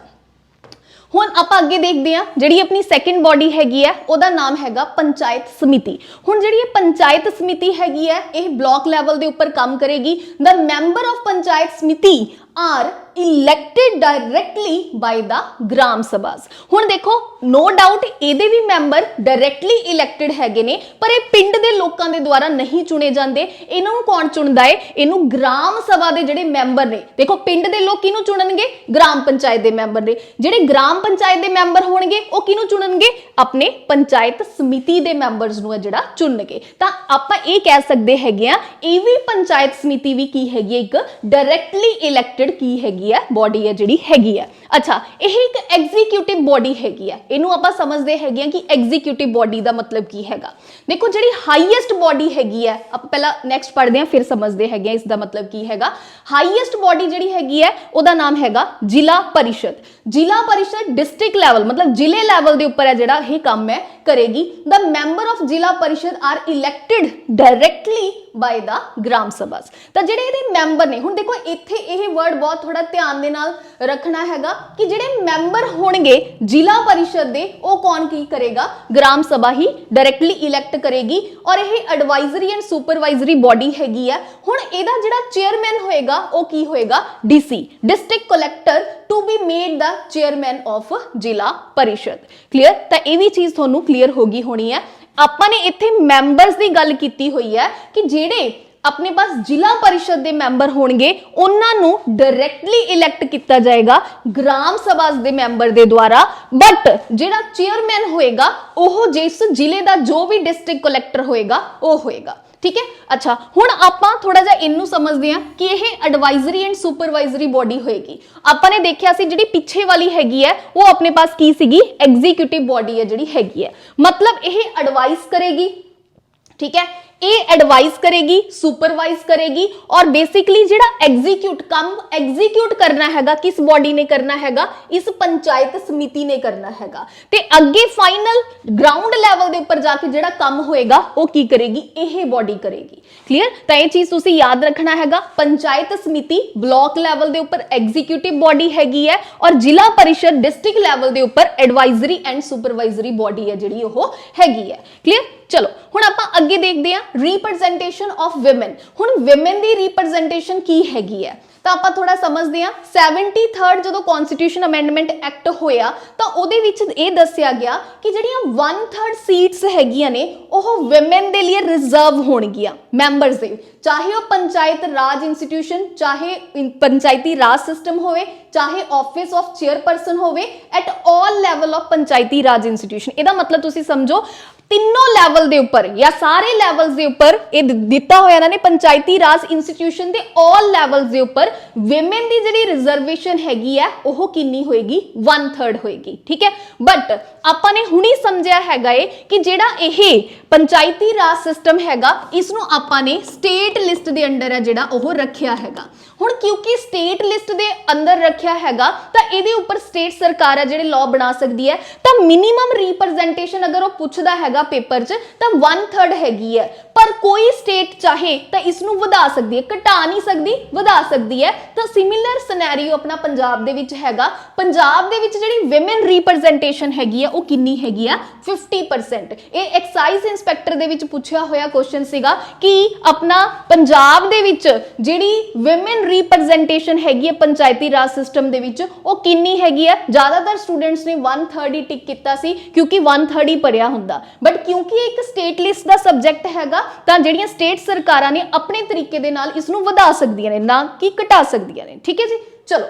ਹੁਣ ਆਪਾਂ ਅੱਗੇ ਦੇਖਦੇ ਹਾਂ, ਜਿਹੜੀ ਆਪਣੀ ਸੈਕੰਡ ਬਾਡੀ ਹੈਗੀ ਹੈ ਉਹਦਾ ਨਾਮ ਹੈਗਾ ਪੰਚਾਇਤ ਸਮਿਤੀ। ਹੁਣ ਜਿਹੜੀ ਇਹ ਪੰਚਾਇਤ ਸਮਿਤੀ ਹੈਗੀ ਹੈ ਇਹ ਬਲਾਕ ਲੈਵਲ ਦੇ ਉੱਪਰ ਕੰਮ ਕਰੇਗੀ। The member of Panchayat Samiti are elected directly by the Gram Sabhas ਹੁਣ ਦੇਖੋ ਨੋ ਡਾਊਟ ਇਹਦੇ ਵੀ ਮੈਂਬਰ ਡਾਇਰੈਕਟਲੀ ਇਲੈਕਟਿਡ ਹੈਗੇ ਨੇ ਪਰ ਇਹ ਪਿੰਡ ਦੇ ਲੋਕਾਂ ਦੇ ਦੁਆਰਾ ਨਹੀਂ ਚੁਣੇ ਜਾਂਦੇ ਇਹਨਾਂ ਨੂੰ ਕੌਣ ਚੁਣਦਾ ਏ ਇਹਨੂੰ ਗ੍ਰਾਮ ਸਭਾ ਦੇ ਜਿਹੜੇ ਮੈਂਬਰ ਨੇ ਦੇਖੋ ਪਿੰਡ ਦੇ ਲੋਕ ਕਿਹਨੂੰ ਚੁਣਨਗੇ ਗ੍ਰਾਮ ਪੰਚਾਇਤ ਦੇ ਮੈਂਬਰ ਨੇ ਜਿਹੜੇ ਗ੍ਰਾਮ ਪੰਚਾਇਤ ਦੇ ਮੈਂਬਰ ਹੋਣਗੇ ਉਹ ਕਿਹਨੂੰ ਚੁਣਨਗੇ ਆਪਣੇ ਪੰਚਾਇਤ ਸਮਿਤੀ ਦੇ ਮੈਂਬਰਸ ਨੂੰ ਹੈ ਜਿਹੜਾ ਚੁਣਨਗੇ ਤਾਂ ਆਪਾਂ ਇਹ ਕਹਿ ਸਕਦੇ ਹੈਗੇ ਆ ਇਹ ਵੀ ਪੰਚਾਇਤ ਸਮਿਤੀ ਵੀ ਕੀ ਹੈਗੀ ਹੈ ਇੱਕ ਡਾਇਰੈਕਟਲੀ ਇਲੈਕਟਿਡ ਕੀ ਹੈਗੀ ਹੈ ਬਾਡੀ ਹੈ ਜਿਹੜੀ ਹੈਗੀ ਹੈ ਅੱਛਾ, ਇਹ ਇੱਕ ਐਗਜ਼ੀਕਿਊਟਿਵ ਬਾਡੀ ਹੈਗੀ ਹੈ ਇਹਨੂੰ ਆਪਾਂ ਸਮਝਦੇ ਹੈਗੇ ਆ ਕਿ ਐਗਜ਼ੀਕਿਊਟਿਵ ਬਾਡੀ ਦਾ ਮਤਲਬ ਕੀ ਹੈਗਾ। ਦੇਖੋ, ਜਿਹੜੀ ਹਾਈਐਸਟ ਬਾਡੀ ਹੈਗੀ ਹੈ ਆਪਾਂ ਪਹਿਲਾਂ ਨੈਕਸਟ ਪੜ੍ਹਦੇ ਹਾਂ, ਫਿਰ ਸਮਝਦੇ ਹੈਗੇ ਆ ਇਸ ਦਾ ਮਤਲਬ ਕੀ ਹੈਗਾ। ਹਾਈਐਸਟ ਬਾਡੀ ਜਿਹੜੀ ਹੈਗੀ ਹੈ ਉਹਦਾ ਨਾਮ ਹੈਗਾ ਜ਼ਿਲ੍ਹਾ ਪਰਿਸ਼ਦ। ਜ਼ਿਲ੍ਹਾ ਪਰਿਸ਼ਦ ਡਿਸਟ੍ਰਿਕਟ ਲੈਵਲ ਮਤਲਬ ਜ਼ਿਲ੍ਹੇ ਲੈਵਲ ਦੇ ਉੱਪਰ ਹੈ ਜਿਹੜਾ ਇਹ ਕੰਮ ਹੈ, ਕਰੇਗੀ। ਦਾ member of Zila Parishad are elected directly by the Gram Sabhas ਤਾਂ ਜਿਹੜੇ ਇਹਦੇ ਮੈਂਬਰ ਨੇ, ਹੁਣ ਦੇਖੋ ਇੱਥੇ ਇਹ ਵਰਡ ਬਹੁਤ ਥੋੜਾ ਧਿਆਨ ਦੇ ਨਾਲ ਰੱਖਣਾ ਹੈਗਾ ਕਿ ਜਿਹੜੇ ਮੈਂਬਰ ਹੋਣਗੇ ਜ਼ਿਲ੍ਹਾ ਪਰਿਸ਼ਦ ਦੇ, ਉਹ ਕੌਣ ਕੀ ਕਰੇਗਾ? ਗ੍ਰਾਮ ਸਭਾ ਹੀ ਡਾਇਰੈਕਟਲੀ ਇਲੈਕਟ ਕਰੇਗੀ ਔਰ ਇਹ ਐਡਵਾਈਜ਼ਰੀ ਐਂਡ ਸੁਪਰਵਾਈਜ਼ਰੀ ਬਾਡੀ ਹੈਗੀ ਹੈ ਹੁਣ ਇਹਦਾ ਜਿਹੜਾ ਚੇਅਰਮੈਨ ਹੋਏਗਾ, ਉਹ ਕੀ ਹੋਏਗਾ? DC district collector to be made the chairman of Zila Parishad. Clear ਤਾਂ ਇਹ ਵੀ ਚੀਜ਼ ਤੁਹਾਨੂੰ ਕਲੀਅਰ ਹੋ ਗਈ ਹੋਣੀ ਹੈ। ਆਪਾਂ ਨੇ ਇੱਥੇ ਮੈਂਬਰਸ ਦੀ ਗੱਲ ਕੀਤੀ ਹੋਈ ਹੈ ਕਿ ਜਿਹੜੇ ਆਪਣੇ ਪਾਸ ਜ਼ਿਲ੍ਹਾ ਪਰਿਸ਼ਦ ਦੇ ਮੈਂਬਰ ਹੋਣਗੇ, ਉਹਨਾਂ ਨੂੰ ਡਾਇਰੈਕਟਲੀ ਇਲੈਕਟ ਕੀਤਾ ਜਾਏਗਾ ਗ੍ਰਾਮ ਸਭਾ ਦੇ ਮੈਂਬਰ ਦੇ ਦੁਆਰਾ। ਬਟ ਜਿਹੜਾ ਚੇਅਰਮੈਨ ਹੋਏਗਾ, ਉਹ ਜਿਸ ਜ਼ਿਲ੍ਹੇ ਦਾ ਜੋ ਵੀ ਡਿਸਟ੍ਰਿਕਟ ਕਲੈਕਟਰ ਹੋਏਗਾ, ਉਹ ਹੋਏਗਾ। ਠੀਕ ਹੈ? ਅੱਛਾ, ਹੁਣ ਆਪਾਂ ਥੋੜਾ ਜਿਹਾ ਇਹਨੂੰ ਸਮਝਦੇ ਹਾਂ ਕਿ ਇਹ ਐਡਵਾਈਜ਼ਰੀ ਐਂਡ ਸੁਪਰਵਾਈਜ਼ਰੀ ਬਾਡੀ ਹੋਏਗੀ। ਆਪਾਂ ਨੇ ਦੇਖਿਆ ਸੀ ਜਿਹੜੀ ਪਿੱਛੇ ਵਾਲੀ ਹੈਗੀ ਹੈ, ਉਹ ਆਪਣੇ ਪਾਸ ਕੀ ਸੀਗੀ? ਐਗਜ਼ੀਕਿਊਟਿਵ ਬਾਡੀ ਹੈ ਜਿਹੜੀ ਹੈਗੀ ਹੈ। ਮਤਲਬ ਇਹ ਐਡਵਾਈਸ ਕਰੇਗੀ, ਠੀਕ ਹੈ? ਇਹ ਐਡਵਾਈਸ ਕਰੇਗੀ ਸੁਪਰਵਾਈਜ਼ ਕਰੇਗੀ ਔਰ ਬੇਸਿਕਲੀ ਜਿਹੜਾ ਐਗਜ਼ੀਕਿਊਟ ਕੰਮ ਐਗਜ਼ੀਕਿਊਟ ਕਰਨਾ ਹੈਗਾ, ਕਿਸ ਬਾਡੀ ਨੇ ਕਰਨਾ ਹੈਗਾ, ਇਸ ਪੰਚਾਇਤ ਸਮਿਤੀ ਨੇ ਕਰਨਾ ਹੈਗਾ। ਤੇ ਅੱਗੇ ਫਾਈਨਲ ਗਰਾਊਂਡ ਲੈਵਲ ਦੇ ਉੱਪਰ ਜਾ ਕੇ ਜਿਹੜਾ ਕੰਮ ਹੋਏਗਾ, ਉਹ ਕੀ ਕਰੇਗੀ? ਇਹ ਬਾਡੀ ਕਰੇਗੀ। ਕਲੀਅਰ ਤਾਂ ਇਹ ਚੀਜ਼ ਤੁਸੀਂ ਯਾਦ ਰੱਖਣਾ ਹੈਗਾ, ਪੰਚਾਇਤ ਸਮਿਤੀ ਬਲਾਕ ਲੈਵਲ ਦੇ ਉੱਪਰ ਐਗਜ਼ੀਕਿਊਟਿਵ ਬਾਡੀ ਹੈਗੀ ਹੈ ਔਰ ਜ਼ਿਲ੍ਹਾ ਪਰਿਸ਼ਦ ਡਿਸਟ੍ਰਿਕਟ ਲੈਵਲ ਦੇ ਉੱਪਰ ਐਡਵਾਈਜ਼ਰੀ ਐਂਡ ਸੁਪਰਵਾਈਜ਼ਰੀ ਬਾਡੀ ਹੈ ਜਿਹੜੀ ਉਹ ਹੈਗੀ ਹੈ। ਕਲੀਅਰ ਚਲੋ, ਹੁਣ ਆਪਾਂ ਅੱਗੇ ਦੇਖਦੇ ਹਾਂ ਰਿਪਰੈਜ਼ੈਂਟੇਸ਼ਨ ਆਫ ਔਮਨ ਹੁਣ ਔਮਨ ਦੀ ਰਿਪਰੈਜ਼ੈਂਟੇਸ਼ਨ ਕੀ ਹੈਗੀ ਹੈ? ਤਾਂ ਆਪਾਂ ਥੋੜਾ ਸਮਝਦੇ ਹਾਂ 73rd ਜਦੋਂ ਕਨਸਟੀਟਿਊਸ਼ਨ ਅਮੈਂਡਮੈਂਟ ਐਕਟ ਹੋਇਆ, ਤਾਂ ਉਹਦੇ ਵਿੱਚ ਇਹ ਦੱਸਿਆ ਗਿਆ ਕਿ ਜਿਹੜੀਆਂ 1/3 ਸੀਟਸ ਹੈਗੀਆਂ ਨੇ, ਉਹ ਔਮਨ ਦੇ ਲਈ ਰਿਜ਼ਰਵ ਹੋਣਗੀਆਂ ਮੈਂਬਰਸ ਦੇ। ਚਾਹੇ ਉਹ ਪੰਚਾਇਤ ਰਾਜ ਇੰਸਟੀਟਿਊਸ਼ਨ ਚਾਹੇ ਪੰਚਾਇਤੀ ਰਾਜ ਸਿਸਟਮ ਹੋਵੇ, ਚਾਹੇ ਆਫਿਸ ਆਫ ਚੇਅਰਪਰਸਨ ਹੋਵੇ at all level of panchayati raj institution ਇਹਦਾ ਮਤਲਬ ਤੁਸੀਂ ਸਮਝੋ ਤਿੰਨੋਂ ਲੈਵਲ ਦੇ ਉੱਪਰ ਜਾਂ ਸਾਰੇ ਲੈਵਲਸ ਦੇ ਉੱਪਰ ਇਹ ਦਿੱਤਾ ਹੋਇਆ ਇਹਨਾਂ ਨੇ, ਪੰਚਾਇਤੀ ਰਾਜ ਇੰਸਟੀਟਿਊਸ਼ਨ ਦੇ ਆਲ ਲੈਵਲਸ ਦੇ ਉੱਪਰ ਔਮਨ ਦੀ ਜਿਹੜੀ ਰਿਜ਼ਰਵੇਸ਼ਨ ਹੈਗੀ ਹੈ ਉਹ ਕਿੰਨੀ ਹੋਏਗੀ? 1/3 ਹੋਏਗੀ, ਠੀਕ ਹੈ? ਬਟ ਆਪਾਂ ਨੇ ਹੁਣੀ ਸਮਝਿਆ ਹੈਗਾ ਏ ਕਿ ਜਿਹੜਾ ਇਹ ਪੰਚਾਇਤੀ ਰਾਜ ਸਿਸਟਮ ਹੈਗਾ ਇਸ ਨੂੰ ਆਪਾਂ ਨੇ ਸਟੇਟ ਲਿਸਟ ਦੇ ਅੰਡਰ ਹੈ ਜਿਹੜਾ ਉਹ ਰੱਖਿਆ ਹੈਗਾ। ਹੁਣ ਕਿਉਂਕਿ ਸਟੇਟ ਲਿਸਟ ਦੇ ਅੰਦਰ ਰੱਖਿਆ ਹੈਗਾ, ਤਾਂ ਇਹਦੇ ਉੱਪਰ ਸਟੇਟ ਸਰਕਾਰ ਹੈ ਜਿਹੜੇ ਲਾਅ ਬਣਾ ਸਕਦੀ ਹੈ। ਤਾਂ ਮਿਨੀਮਮ ਰਿਪਰੈਜ਼ੈਂਟੇਸ਼ਨ ਅਗਰ ਉਹ ਪੁੱਛਦਾ ਹੈਗਾ ਪੇਪਰ 'ਚ, ਤਾਂ 1/3 ਹੈਗੀ ਹੈ। ਪਰ ਕੋਈ ਸਟੇਟ ਚਾਹੇ, ਤਾਂ ਇਸ ਨੂੰ ਵਧਾ ਸਕਦੀ ਹੈ। ਘਟਾ ਨਹੀਂ ਸਕਦੀ, ਵਧਾ ਸਕਦੀ ਹੈ। ਤਾਂ ਸਿਮਿਲਰ ਸਿਨੈਰੀਓ ਆਪਣਾ ਪੰਜਾਬ ਦੇ ਵਿੱਚ ਹੈਗਾ। ਪੰਜਾਬ ਦੇ ਵਿੱਚ ਜਿਹੜੀ ਔਮਨ ਰਿਪਰੈਜ਼ੈਂਟੇਸ਼ਨ ਹੈਗੀ ਹੈ, ਉਹ ਕਿੰਨੀ ਹੈਗੀ ਆ? 50% ਇਹ ਐਕਸਾਈਜ਼ ਇਨਸਪੈਕਟਰ ਦੇ ਵਿੱਚ ਪੁੱਛਿਆ ਹੋਇਆ ਕੁਐਸਚਨ ਸੀਗਾ ਕਿ ਆਪਣਾ ਪੰਜਾਬ ਦੇ ਵਿੱਚ ਜਿਹੜੀ ਔਮਨ ਰਿਪਰੈਜ਼ੈਂਟੇਸ਼ਨ ਹੈਗੀ ਹੈ ਪੰਚਾਇਤੀ ਰਾਜ ਸਿਸਟਮ ਦੇ ਵਿੱਚ। ਉਹ ਕਿੰਨੀ ਹੈਗੀ ਹੈ? ਜ਼ਿਆਦਾਤਰ ਸਟੂਡੈਂਟਸ ਨੇ 1/3 ਟਿਕ ਕੀਤਾ ਸੀ, ਕਿਉਂਕਿ 1/3 ਹੀ ਹੁੰਦਾ। ਬਟ ਕਿਉਂਕਿ ਇੱਕ ਸਟੇਟ ਲਿਸਟ ਦਾ ਸਬਜੈਕਟ ਹੈਗਾ, ਤਾਂ ਜਿਹੜੀਆਂ ਸਟੇਟ ਸਰਕਾਰਾਂ ਨੇ ਆਪਣੇ ਤਰੀਕੇ ਦੇ ਨਾਲ ਇਸ ਨੂੰ ਵਧਾ ਸਕਦੀਆਂ ਨੇ, ਨਾ ਕਿ ਘਟਾ ਸਕਦੀਆਂ ਨੇ। ਠੀਕ ਹੈ ਜੀ? ਚਲੋ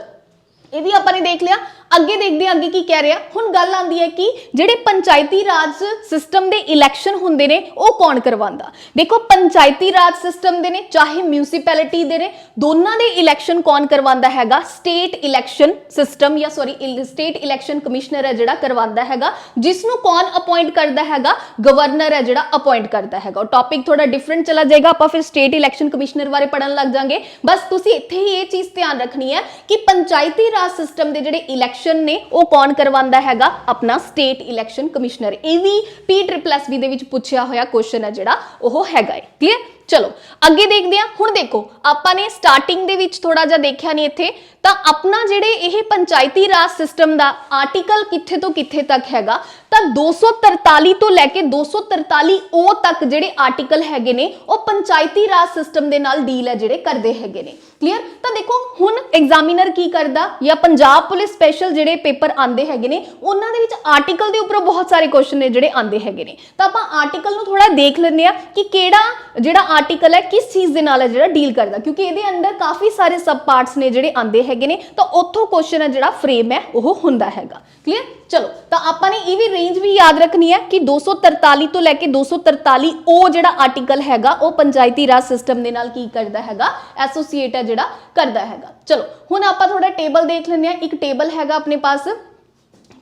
ਇਹ ਵੀ ਆਪਾਂ ਨੇ ਦੇਖ ਲਿਆ। ਅੱਗੇ ਦੇਖਦੇ ਹਾਂ ਅੱਗੇ ਕੀ ਕਹਿ ਰਿਹਾ। ਹੁਣ ਗੱਲ ਆਂਦੀ ਹੈ ਕਿ ਜਿਹੜੇ ਪੰਚਾਇਤੀ ਰਾਜ ਸਿਸਟਮ ਦੇ ਇਲੈਕਸ਼ਨ ਹੁੰਦੇ ਨੇ, ਉਹ ਕੌਣ ਕਰਵਾਉਂਦਾ? ਦੇਖੋ, ਪੰਚਾਇਤੀ ਰਾਜ ਸਿਸਟਮ ਦੇ ਨੇ, ਚਾਹੇ ਮਿਊਨਿਸਪੈਲਿਟੀ ਦੇ ਨੇ, ਦੋਨਾਂ ਦੇ ਇਲੈਕਸ਼ਨ ਕੌਣ ਕਰਵਾਉਂਦਾ ਹੈਗਾ? ਸਟੇਟ ਇਲੈਕਸ਼ਨ ਸਿਸਟਮ ਜਾਂ ਸੌਰੀ ਸਟੇਟ ਇਲੈਕਸ਼ਨ ਕਮਿਸ਼ਨਰ ਹੈ ਜਿਹੜਾ ਕਰਵਾਉਂਦਾ ਹੈਗਾ ਜਿਸ ਨੂੰ ਕੌਣ ਅਪਾਇੰਟ ਕਰਦਾ ਹੈਗਾ? ਗਵਰਨਰ ਹੈ ਜਿਹੜਾ ਅਪਾਇੰਟ ਕਰਦਾ ਹੈਗਾ। ਉਹ ਟੌਪਿਕ ਥੋੜਾ ਡਿਫਰੈਂਟ ਚਲਾ ਜਾਏਗਾ, ਆਪਾਂ ਫਿਰ ਸਟੇਟ ਇਲੈਕਸ਼ਨ ਕਮਿਸ਼ਨਰ ਬਾਰੇ ਪੜਨ ਲੱਗ ਜਾਾਂਗੇ। ਬਸ ਤੁਸੀਂ ਇੱਥੇ ਹੀ ਇਹ ਚੀਜ਼ ਧਿਆਨ ਰੱਖਣੀ ਹੈ ਕਿ ਪੰਚਾਇਤੀ ਰਾਜ ਸਿਸਟਮ ਦੇ ਜਿਹੜੇ ਇਲੈਕਸ਼ਨ ਨੇ ਉਹ ਕੌਣ ਕਰਵਾਉਂਦਾ ਹੈਗਾ? ਆਪਣਾ ਸਟੇਟ ਇਲੈਕਸ਼ਨ ਕਮਿਸ਼ਨਰ ਇਹ ਵੀ ਪੀ ਟ੍ਰਿਪਲ ਐਸ ਬੀ ਦੇ ਵਿੱਚ ਪੁੱਛਿਆ ਹੋਇਆ ਕੁਐਸਚਨ ਹੈ ਜਿਹੜਾ, ਉਹ ਹੈਗਾ ਹੈ। ਕਲੀਅਰ ਚਲੋ, ਅੱਗੇ ਦੇਖਦੇ ਹਾਂ। ਹੁਣ ਦੇਖੋ, ਆਪਾਂ ਨੇ ਸਟਾਰਟਿੰਗ ਦੇ ਵਿੱਚ ਥੋੜਾ ਜਿਹਾ ਦੇਖਿਆ ਨਹੀਂ ਇੱਥੇ। ਤਾਂ ਆਪਣਾ ਜਿਹੜੇ ਇਹ ਪੰਚਾਇਤੀ ਰਾਜ ਸਿਸਟਮ ਦਾ ਆਰਟੀਕਲ ਕਿੱਥੇ ਤੋਂ ਕਿੱਥੇ ਤੱਕ ਹੈਗਾ, ਤਾਂ 243 ਤੋਂ ਲੈ ਕੇ 243 ਉਹ ਤੱਕ ਜਿਹੜੇ ਆਰਟੀਕਲ ਹੈਗੇ ਨੇ, ਉਹ ਪੰਚਾਇਤੀ ਰਾਜ ਸਿਸਟਮ ਦੇ ਨਾਲ ਡੀਲ ਹੈ ਜਿਹੜੇ ਕਰਦੇ ਹੈਗੇ ਨੇ। ਕਲੀਅਰ ਤਾਂ ਦੇਖੋ, ਹੁਣ ਐਗਜ਼ਾਮੀਨਰ ਕੀ ਕਰਦਾ? ਜਾਂ ਪੰਜਾਬ ਪੁਲਿਸ ਸਪੈਸ਼ਲ ਜਿਹੜੇ ਪੇਪਰ ਆਂਦੇ ਹੈਗੇ ਨੇ, ਉਹਨਾਂ ਦੇ ਵਿੱਚ ਆਰਟੀਕਲ ਦੇ ਉੱਪਰ ਬਹੁਤ ਸਾਰੇ ਕੁਐਸਚਨ ਨੇ ਜਿਹੜੇ ਆਂਦੇ ਹੈਗੇ ਨੇ। ਤਾਂ ਆਪਾਂ ਆਰਟੀਕਲ ਨੂੰ ਥੋੜਾ ਦੇਖ ਲੈਂਦੇ ਆ ਕਿ ਕਿਹੜਾ ਜਿਹੜਾ ਆਰਟੀਕਲ ਹੈ, ਕਿਸ ਚੀਜ਼ ਦੇ ਨਾਲ ਹੈ ਜਿਹੜਾ ਡੀਲ ਕਰਦਾ? ਕਿਉਂਕਿ ਇਹਦੇ ਅੰਦਰ ਕਾਫੀ ਸਾਰੇ ਸਬ ਪਾਰਟਸ ਨੇ ਜਿਹੜੇ ਆਂਦੇ ਹੈਗੇ ਨੇ, ਤਾਂ ਉੱਥੋਂ ਕੁਐਸਚਨ ਹੈ ਜਿਹੜਾ ਫਰੇਮ ਹੈ, ਉਹ ਹੁੰਦਾ ਹੈਗਾ। ਕਲੀਅਰ ਚਲੋ, ਤਾਂ ਆਪਾਂ ਨੇ ਇਹ ਵੀ ਰੇਂਜ ਵੀ ਯਾਦ ਰੱਖਣੀ ਹੈ ਕਿ 243 ਤੋਂ ਲੈ ਕੇ 243 ਉਹ ਜਿਹੜਾ ਆਰਟੀਕਲ ਹੈਗਾ, ਉਹ ਪੰਚਾਇਤੀ ਰਾਜ ਸਿਸਟਮ ਦੇ ਨਾਲ ਕੀ ਕਰਦਾ ਹੈਗਾ? ਐਸੋਸੀਏਟ ਹੈ ਜਿਹੜਾ ਕਰਦਾ ਹੈਗਾ। ਚਲੋ, ਹੁਣ ਆਪਾਂ ਥੋੜਾ ਟੇਬਲ ਦੇਖ ਲੈਂਦੇ ਆ ਇੱਕ ਟੇਬਲ ਹੈਗਾ ਆਪਣੇ ਪਾਸ।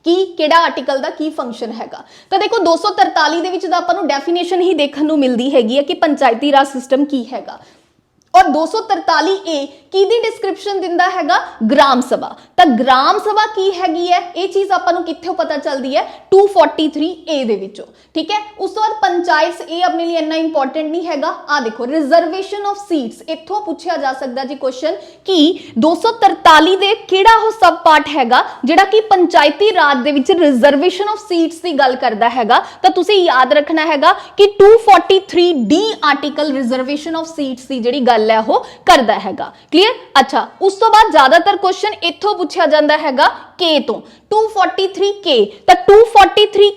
ਕੀ, ਕਿਹੜਾ ਆਰਟੀਕਲ ਦਾ ਕੀ ਫੰਕਸ਼ਨ ਹੈਗਾ। ਤਾਂ ਦੇਖੋ 243 ਦੇ ਵਿੱਚ ਤਾਂ ਆਪਾਂ ਨੂੰ ਡੈਫੀਨੇਸ਼ਨ ਹੀ ਦੇਖਣ ਨੂੰ ਮਿਲਦੀ ਹੈਗੀ ਹੈ ਕਿ ਪੰਚਾਇਤੀ ਰਾਜ ਸਿਸਟਮ ਕੀ ਹੈਗਾ। ਔਰ 243 ਏ ਕਿਹਦੀ ਡਿਸਕ੍ਰਿਪਸ਼ਨ ਦਿੰਦਾ ਹੈਗਾ? ਗ੍ਰਾਮ ਸਭਾ। ਤਾਂ ਗ੍ਰਾਮ ਸਭਾ ਕੀ ਹੈਗੀ ਹੈ? ਇਹ ਚੀਜ਼ ਆਪਾਂ ਨੂੰ ਕਿੱਥੋਂ ਪਤਾ ਚੱਲਦੀ ਹੈ? 243 ਏ ਦੇ ਵਿੱਚੋਂ। ਠੀਕ ਹੈ? ਉਸ ਤੋਂ ਬਾਅਦ ਪੰਚਾਇਤ ਇਹ ਆਪਣੇ ਲਈ ਇੰਨਾ ਇੰਪੋਰਟੈਂਟ ਨਹੀਂ ਹੈਗਾ। ਆ ਦੇਖੋ ਰਿਜ਼ਰਵੇਸ਼ਨ ਆਫ ਸੀਟਸ ਇੱਥੋਂ ਪੁੱਛਿਆ ਜਾ ਸਕਦਾ ਜੀ ਕੁਐਸਚਨ ਕਿ 243 ਦੇ ਕਿਹੜਾ ਉਹ ਸਬ ਪਾਰਟ ਹੈਗਾ? ਜਿਹੜਾ ਕਿ ਪੰਚਾਇਤੀ ਰਾਜ ਦੇ ਵਿੱਚ ਰਿਜ਼ਰਵੇਸ਼ਨ ਆਫ ਸੀਟਸ ਦੀ ਗੱਲ ਕਰਦਾ ਹੈਗਾ। ਤਾਂ ਤੁਸੀਂ ਯਾਦ ਰੱਖਣਾ ਹੈਗਾ ਕਿ 243 D article reservation of seats ਦੀ ਜਿਹੜੀ ਗੱਲ ਹੈ ਉਹ ਕਰਦਾ ਹੈਗਾ। ਕਲੀਅਰ ਅੱਛਾ, ਉਸ ਤੋਂ ਬਾਅਦ ਜ਼ਿਆਦਾਤਰ ਕੁਐਸਚਨ ਇੱਥੋਂ ਪੁੱਛਿਆ ਜਾਂਦਾ ਹੈਗਾ ਕੇ ਤੋਂ। 243 ਕੇ ਤਾਂ 243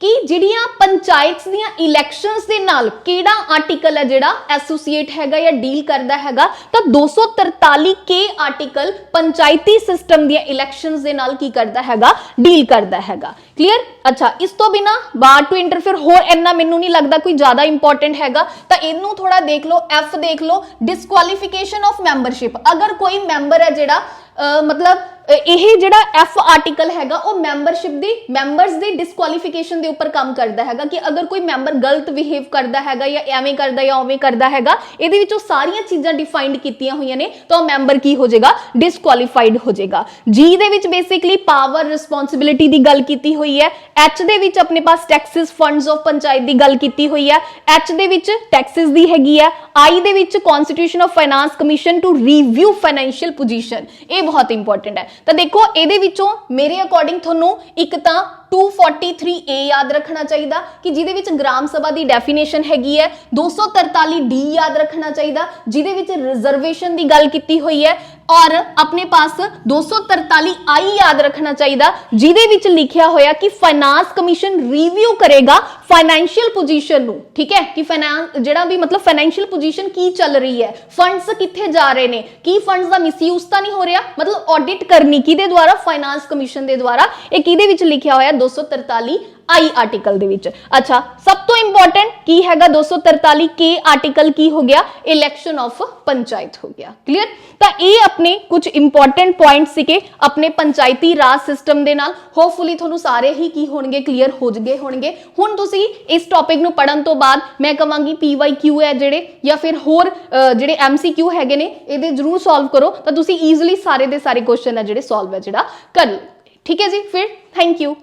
ਕਿ ਜਿਹੜੀਆਂ ਪੰਚਾਇਤਸ ਦੀਆਂ ਇਲੈਕਸ਼ਨਸ ਦੇ ਨਾਲ ਕਿਹੜਾ ਆਰਟੀਕਲ ਹੈ ਜਿਹੜਾ ਐਸੋਸੀਏਟ ਹੈਗਾ ਜਾਂ ਡੀਲ ਕਰਦਾ ਹੈਗਾ, ਤਾਂ 243 ਕੇ ਆਰਟੀਕਲ ਪੰਚਾਇਤੀ ਸਿਸਟਮ ਦੀਆਂ ਇਲੈਕਸ਼ਨਸ ਦੇ ਨਾਲ ਕੀ ਕਰਦਾ ਹੈਗਾ ਡੀਲ ਕਰਦਾ ਹੈਗਾ। ਕਲੀਅਰ ਅੱਛਾ, ਇਸ ਤੋਂ ਬਿਨਾ ਬਾਰ ਟੂ ਇੰਟਰਫੇਅਰ ਹੋਰ ਇੰਨਾ ਮੈਨੂੰ ਨਹੀਂ ਲੱਗਦਾ ਕੋਈ ਜ਼ਿਆਦਾ ਇੰਪੋਰਟੈਂਟ ਹੈਗਾ, ਤਾਂ ਇਹਨੂੰ ਥੋੜਾ ਦੇਖ ਲਓ ਐਫ ਦੇਖ ਲਓ ਡਿਸਕੁਆਲੀਫਿਕੇਸ਼ਨ ਆਫ ਮੈਂਬਰਸ਼ਿਪ ਅਗਰ ਕੋਈ ਮੈਂਬਰ ਹੈ ਜਿਹੜਾ ਮਤਲਬ ਇਹ ਜਿਹੜਾ ਐਫ ਆਰਟੀਕਲ ਹੈਗਾ, ਉਹ ਮੈਂਬਰਸ਼ਿਪ ਦੀ ਮੈਂਬਰਸ ਦੀ ਡਿਸਕੁਆਲੀਫਿਕੇਸ਼ਨ ਦੇ ਉੱਪਰ ਕੰਮ ਕਰਦਾ ਹੈਗਾ ਕਿ ਅਗਰ ਕੋਈ ਮੈਂਬਰ ਗਲਤ ਬਿਹੇਵ ਕਰਦਾ ਹੈਗਾ ਜਾਂ ਐਵੇਂ ਕਰਦਾ ਜਾਂ ਉਵੇਂ ਕਰਦਾ ਹੈਗਾ, ਇਹਦੇ ਵਿੱਚ ਉਹ ਸਾਰੀਆਂ ਚੀਜ਼ਾਂ ਡਿਫਾਈਨਡ ਕੀਤੀਆਂ ਹੋਈਆਂ ਨੇ, ਤਾਂ ਉਹ ਮੈਂਬਰ ਕੀ ਹੋ ਜਾਏਗਾ? ਡਿਸਕੁਆਲੀਫਾਈਡ ਹੋ ਜਾਏਗਾ। ਜੀ ਦੇ ਵਿੱਚ ਬੇਸਿਕਲੀ ਪਾਵਰ ਰਿਸਪੌਂਸਿਬਿਲਿਟੀ ਦੀ ਗੱਲ ਕੀਤੀ ਹੋਈ ਹੈ ਐਚ ਦੇ ਵਿੱਚ ਆਪਣੇ ਪਾਸ ਟੈਕਸਸ ਫੰਡਸ ਆਫ ਪੰਚਾਇਤ ਦੀ ਗੱਲ ਕੀਤੀ ਹੋਈ ਹੈ ਐਚ ਦੇ ਵਿੱਚ ਟੈਕਸਸ ਦੀ ਹੈਗੀ ਹੈ ਆਈ ਦੇ ਵਿੱਚ constitution of finance commission to review financial position ਇਹ ਬਹੁਤ ਇੰਪੋਰਟੈਂਟ ਹੈ। ਤਾਂ ਦੇਖੋ, ਇਹਦੇ ਵਿੱਚੋਂ ਮੇਰੇ ਅਕੋਰਡਿੰਗ ਤੁਹਾਨੂੰ ਇੱਕ ਤਾਂ 243A ਯਾਦ ਰੱਖਣਾ ਚਾਹੀਦਾ ਕਿ ਜਿਹਦੇ ਵਿੱਚ ਗ੍ਰਾਮ ਸਭਾ ਦੀ ਡੈਫੀਨੇਸ਼ਨ ਹੈਗੀ ਹੈ। 243D ਯਾਦ ਰੱਖਣਾ ਚਾਹੀਦਾ, ਜਿਹਦੇ ਵਿੱਚ ਰਿਜ਼ਰਵੇਸ਼ਨ ਦੀ ਗੱਲ ਕੀਤੀ ਹੋਈ ਹੈ। ਔਰ ਆਪਣੇ ਪਾਸ 243I ਯਾਦ ਰੱਖਣਾ ਚਾਹੀਦਾ, ਜਿਹਦੇ ਵਿੱਚ ਲਿਖਿਆ ਹੋਇਆ ਕਿ ਫਾਈਨਾਂਸ ਕਮਿਸ਼ਨ ਰਿਵਿਊ ਕਰੇਗਾ ਫਾਈਨੈਂਸ਼ੀਅਲ ਪੋਜੀਸ਼ਨ ਨੂੰ, ਠੀਕ ਹੈ? ਕਿ ਫਾਈਨਾਂਸ ਜਿਹੜਾ ਵੀ ਮਤਲਬ ਫਾਈਨੈਂਸ਼ੀਅਲ ਪੋਜੀਸ਼ਨ ਕੀ ਚੱਲ ਰਹੀ ਹੈ ਫੰਡਸ ਕਿੱਥੇ ਜਾ ਰਹੇ ਨੇ, ਕੀ ਫੰਡਸ ਦਾ ਮਿਸਯੂਜ਼ ਤਾਂ ਨਹੀਂ ਹੋ ਰਿਹਾ? ਮਤਲਬ ਆਡਿਟ ਕਰਨੀ ਕਿਹਦੇ ਦੁਆਰਾ? ਫਾਈਨਾਂਸ ਕਮਿਸ਼ਨ ਦੇ ਦੁਆਰਾ। ਇਹ ਕਿਹਦੇ ਵਿੱਚ ਲਿਖਿਆ ਹੋਇਆ? 243 ਆਈ ਆਰਟੀਕਲ ਦੇ ਵਿੱਚ। ਅੱਛਾ ਸਭ ਤੋਂ ਇੰਪੋਰਟੈਂਟ ਕੀ ਹੈਗਾ? 243 ਕੇ ਆਰਟੀਕਲ ਕੀ ਹੋ ਗਿਆ? ਇਲੈਕਸ਼ਨ ਆਫ ਪੰਚਾਇਤ ਹੋ ਗਿਆ। ਕਲੀਅਰ ਤਾਂ ਇਹ ਆਪਣੇ ਕੁਝ ਇੰਪੋਰਟੈਂਟ ਪੁਆਇੰਟਸ ਸੀਗੇ ਆਪਣੇ ਪੰਚਾਇਤੀ ਰਾਜ ਸਿਸਟਮ ਦੇ ਨਾਲ। ਹੋਪਫੁਲੀ ਤੁਹਾਨੂੰ ਸਾਰੇ ਹੀ ਕੀ ਹੋਣਗੇ? ਕਲੀਅਰ ਹੋ ਜਗੇ ਹੋਣਗੇ। ਹੁਣ ਤੁਸੀਂ ਇਸ ਟੌਪਿਕ ਨੂੰ ਪੜਨ ਤੋਂ ਬਾਅਦ ਮੈਂ ਕਵਾਂਗੀ ਪੀਵਾਈਕਿਊ ਹੈ ਜਿਹੜੇ ਜਾਂ ਫਿਰ ਹੋਰ ਅਹ, ਜਿਹੜੇ ਐਮਸੀਕਿਊ ਹੈਗੇ ਨੇ ਇਹਦੇ ਜਰੂਰ ਸੋਲਵ ਕਰੋ। ਤਾਂ ਤੁਸੀਂ ਈਜ਼ੀਲੀ ਸਾਰੇ ਦੇ ਸਾਰੇ ਕੁਐਸਚਨ ਆ ਜਿਹੜੇ ਸੋਲਵ ਹੈ ਜਿਹੜਾ ਕਰ ਲਓ। ਠੀਕ ਹੈ ਜੀ? ਫਿਰ ਥੈਂਕ ਯੂ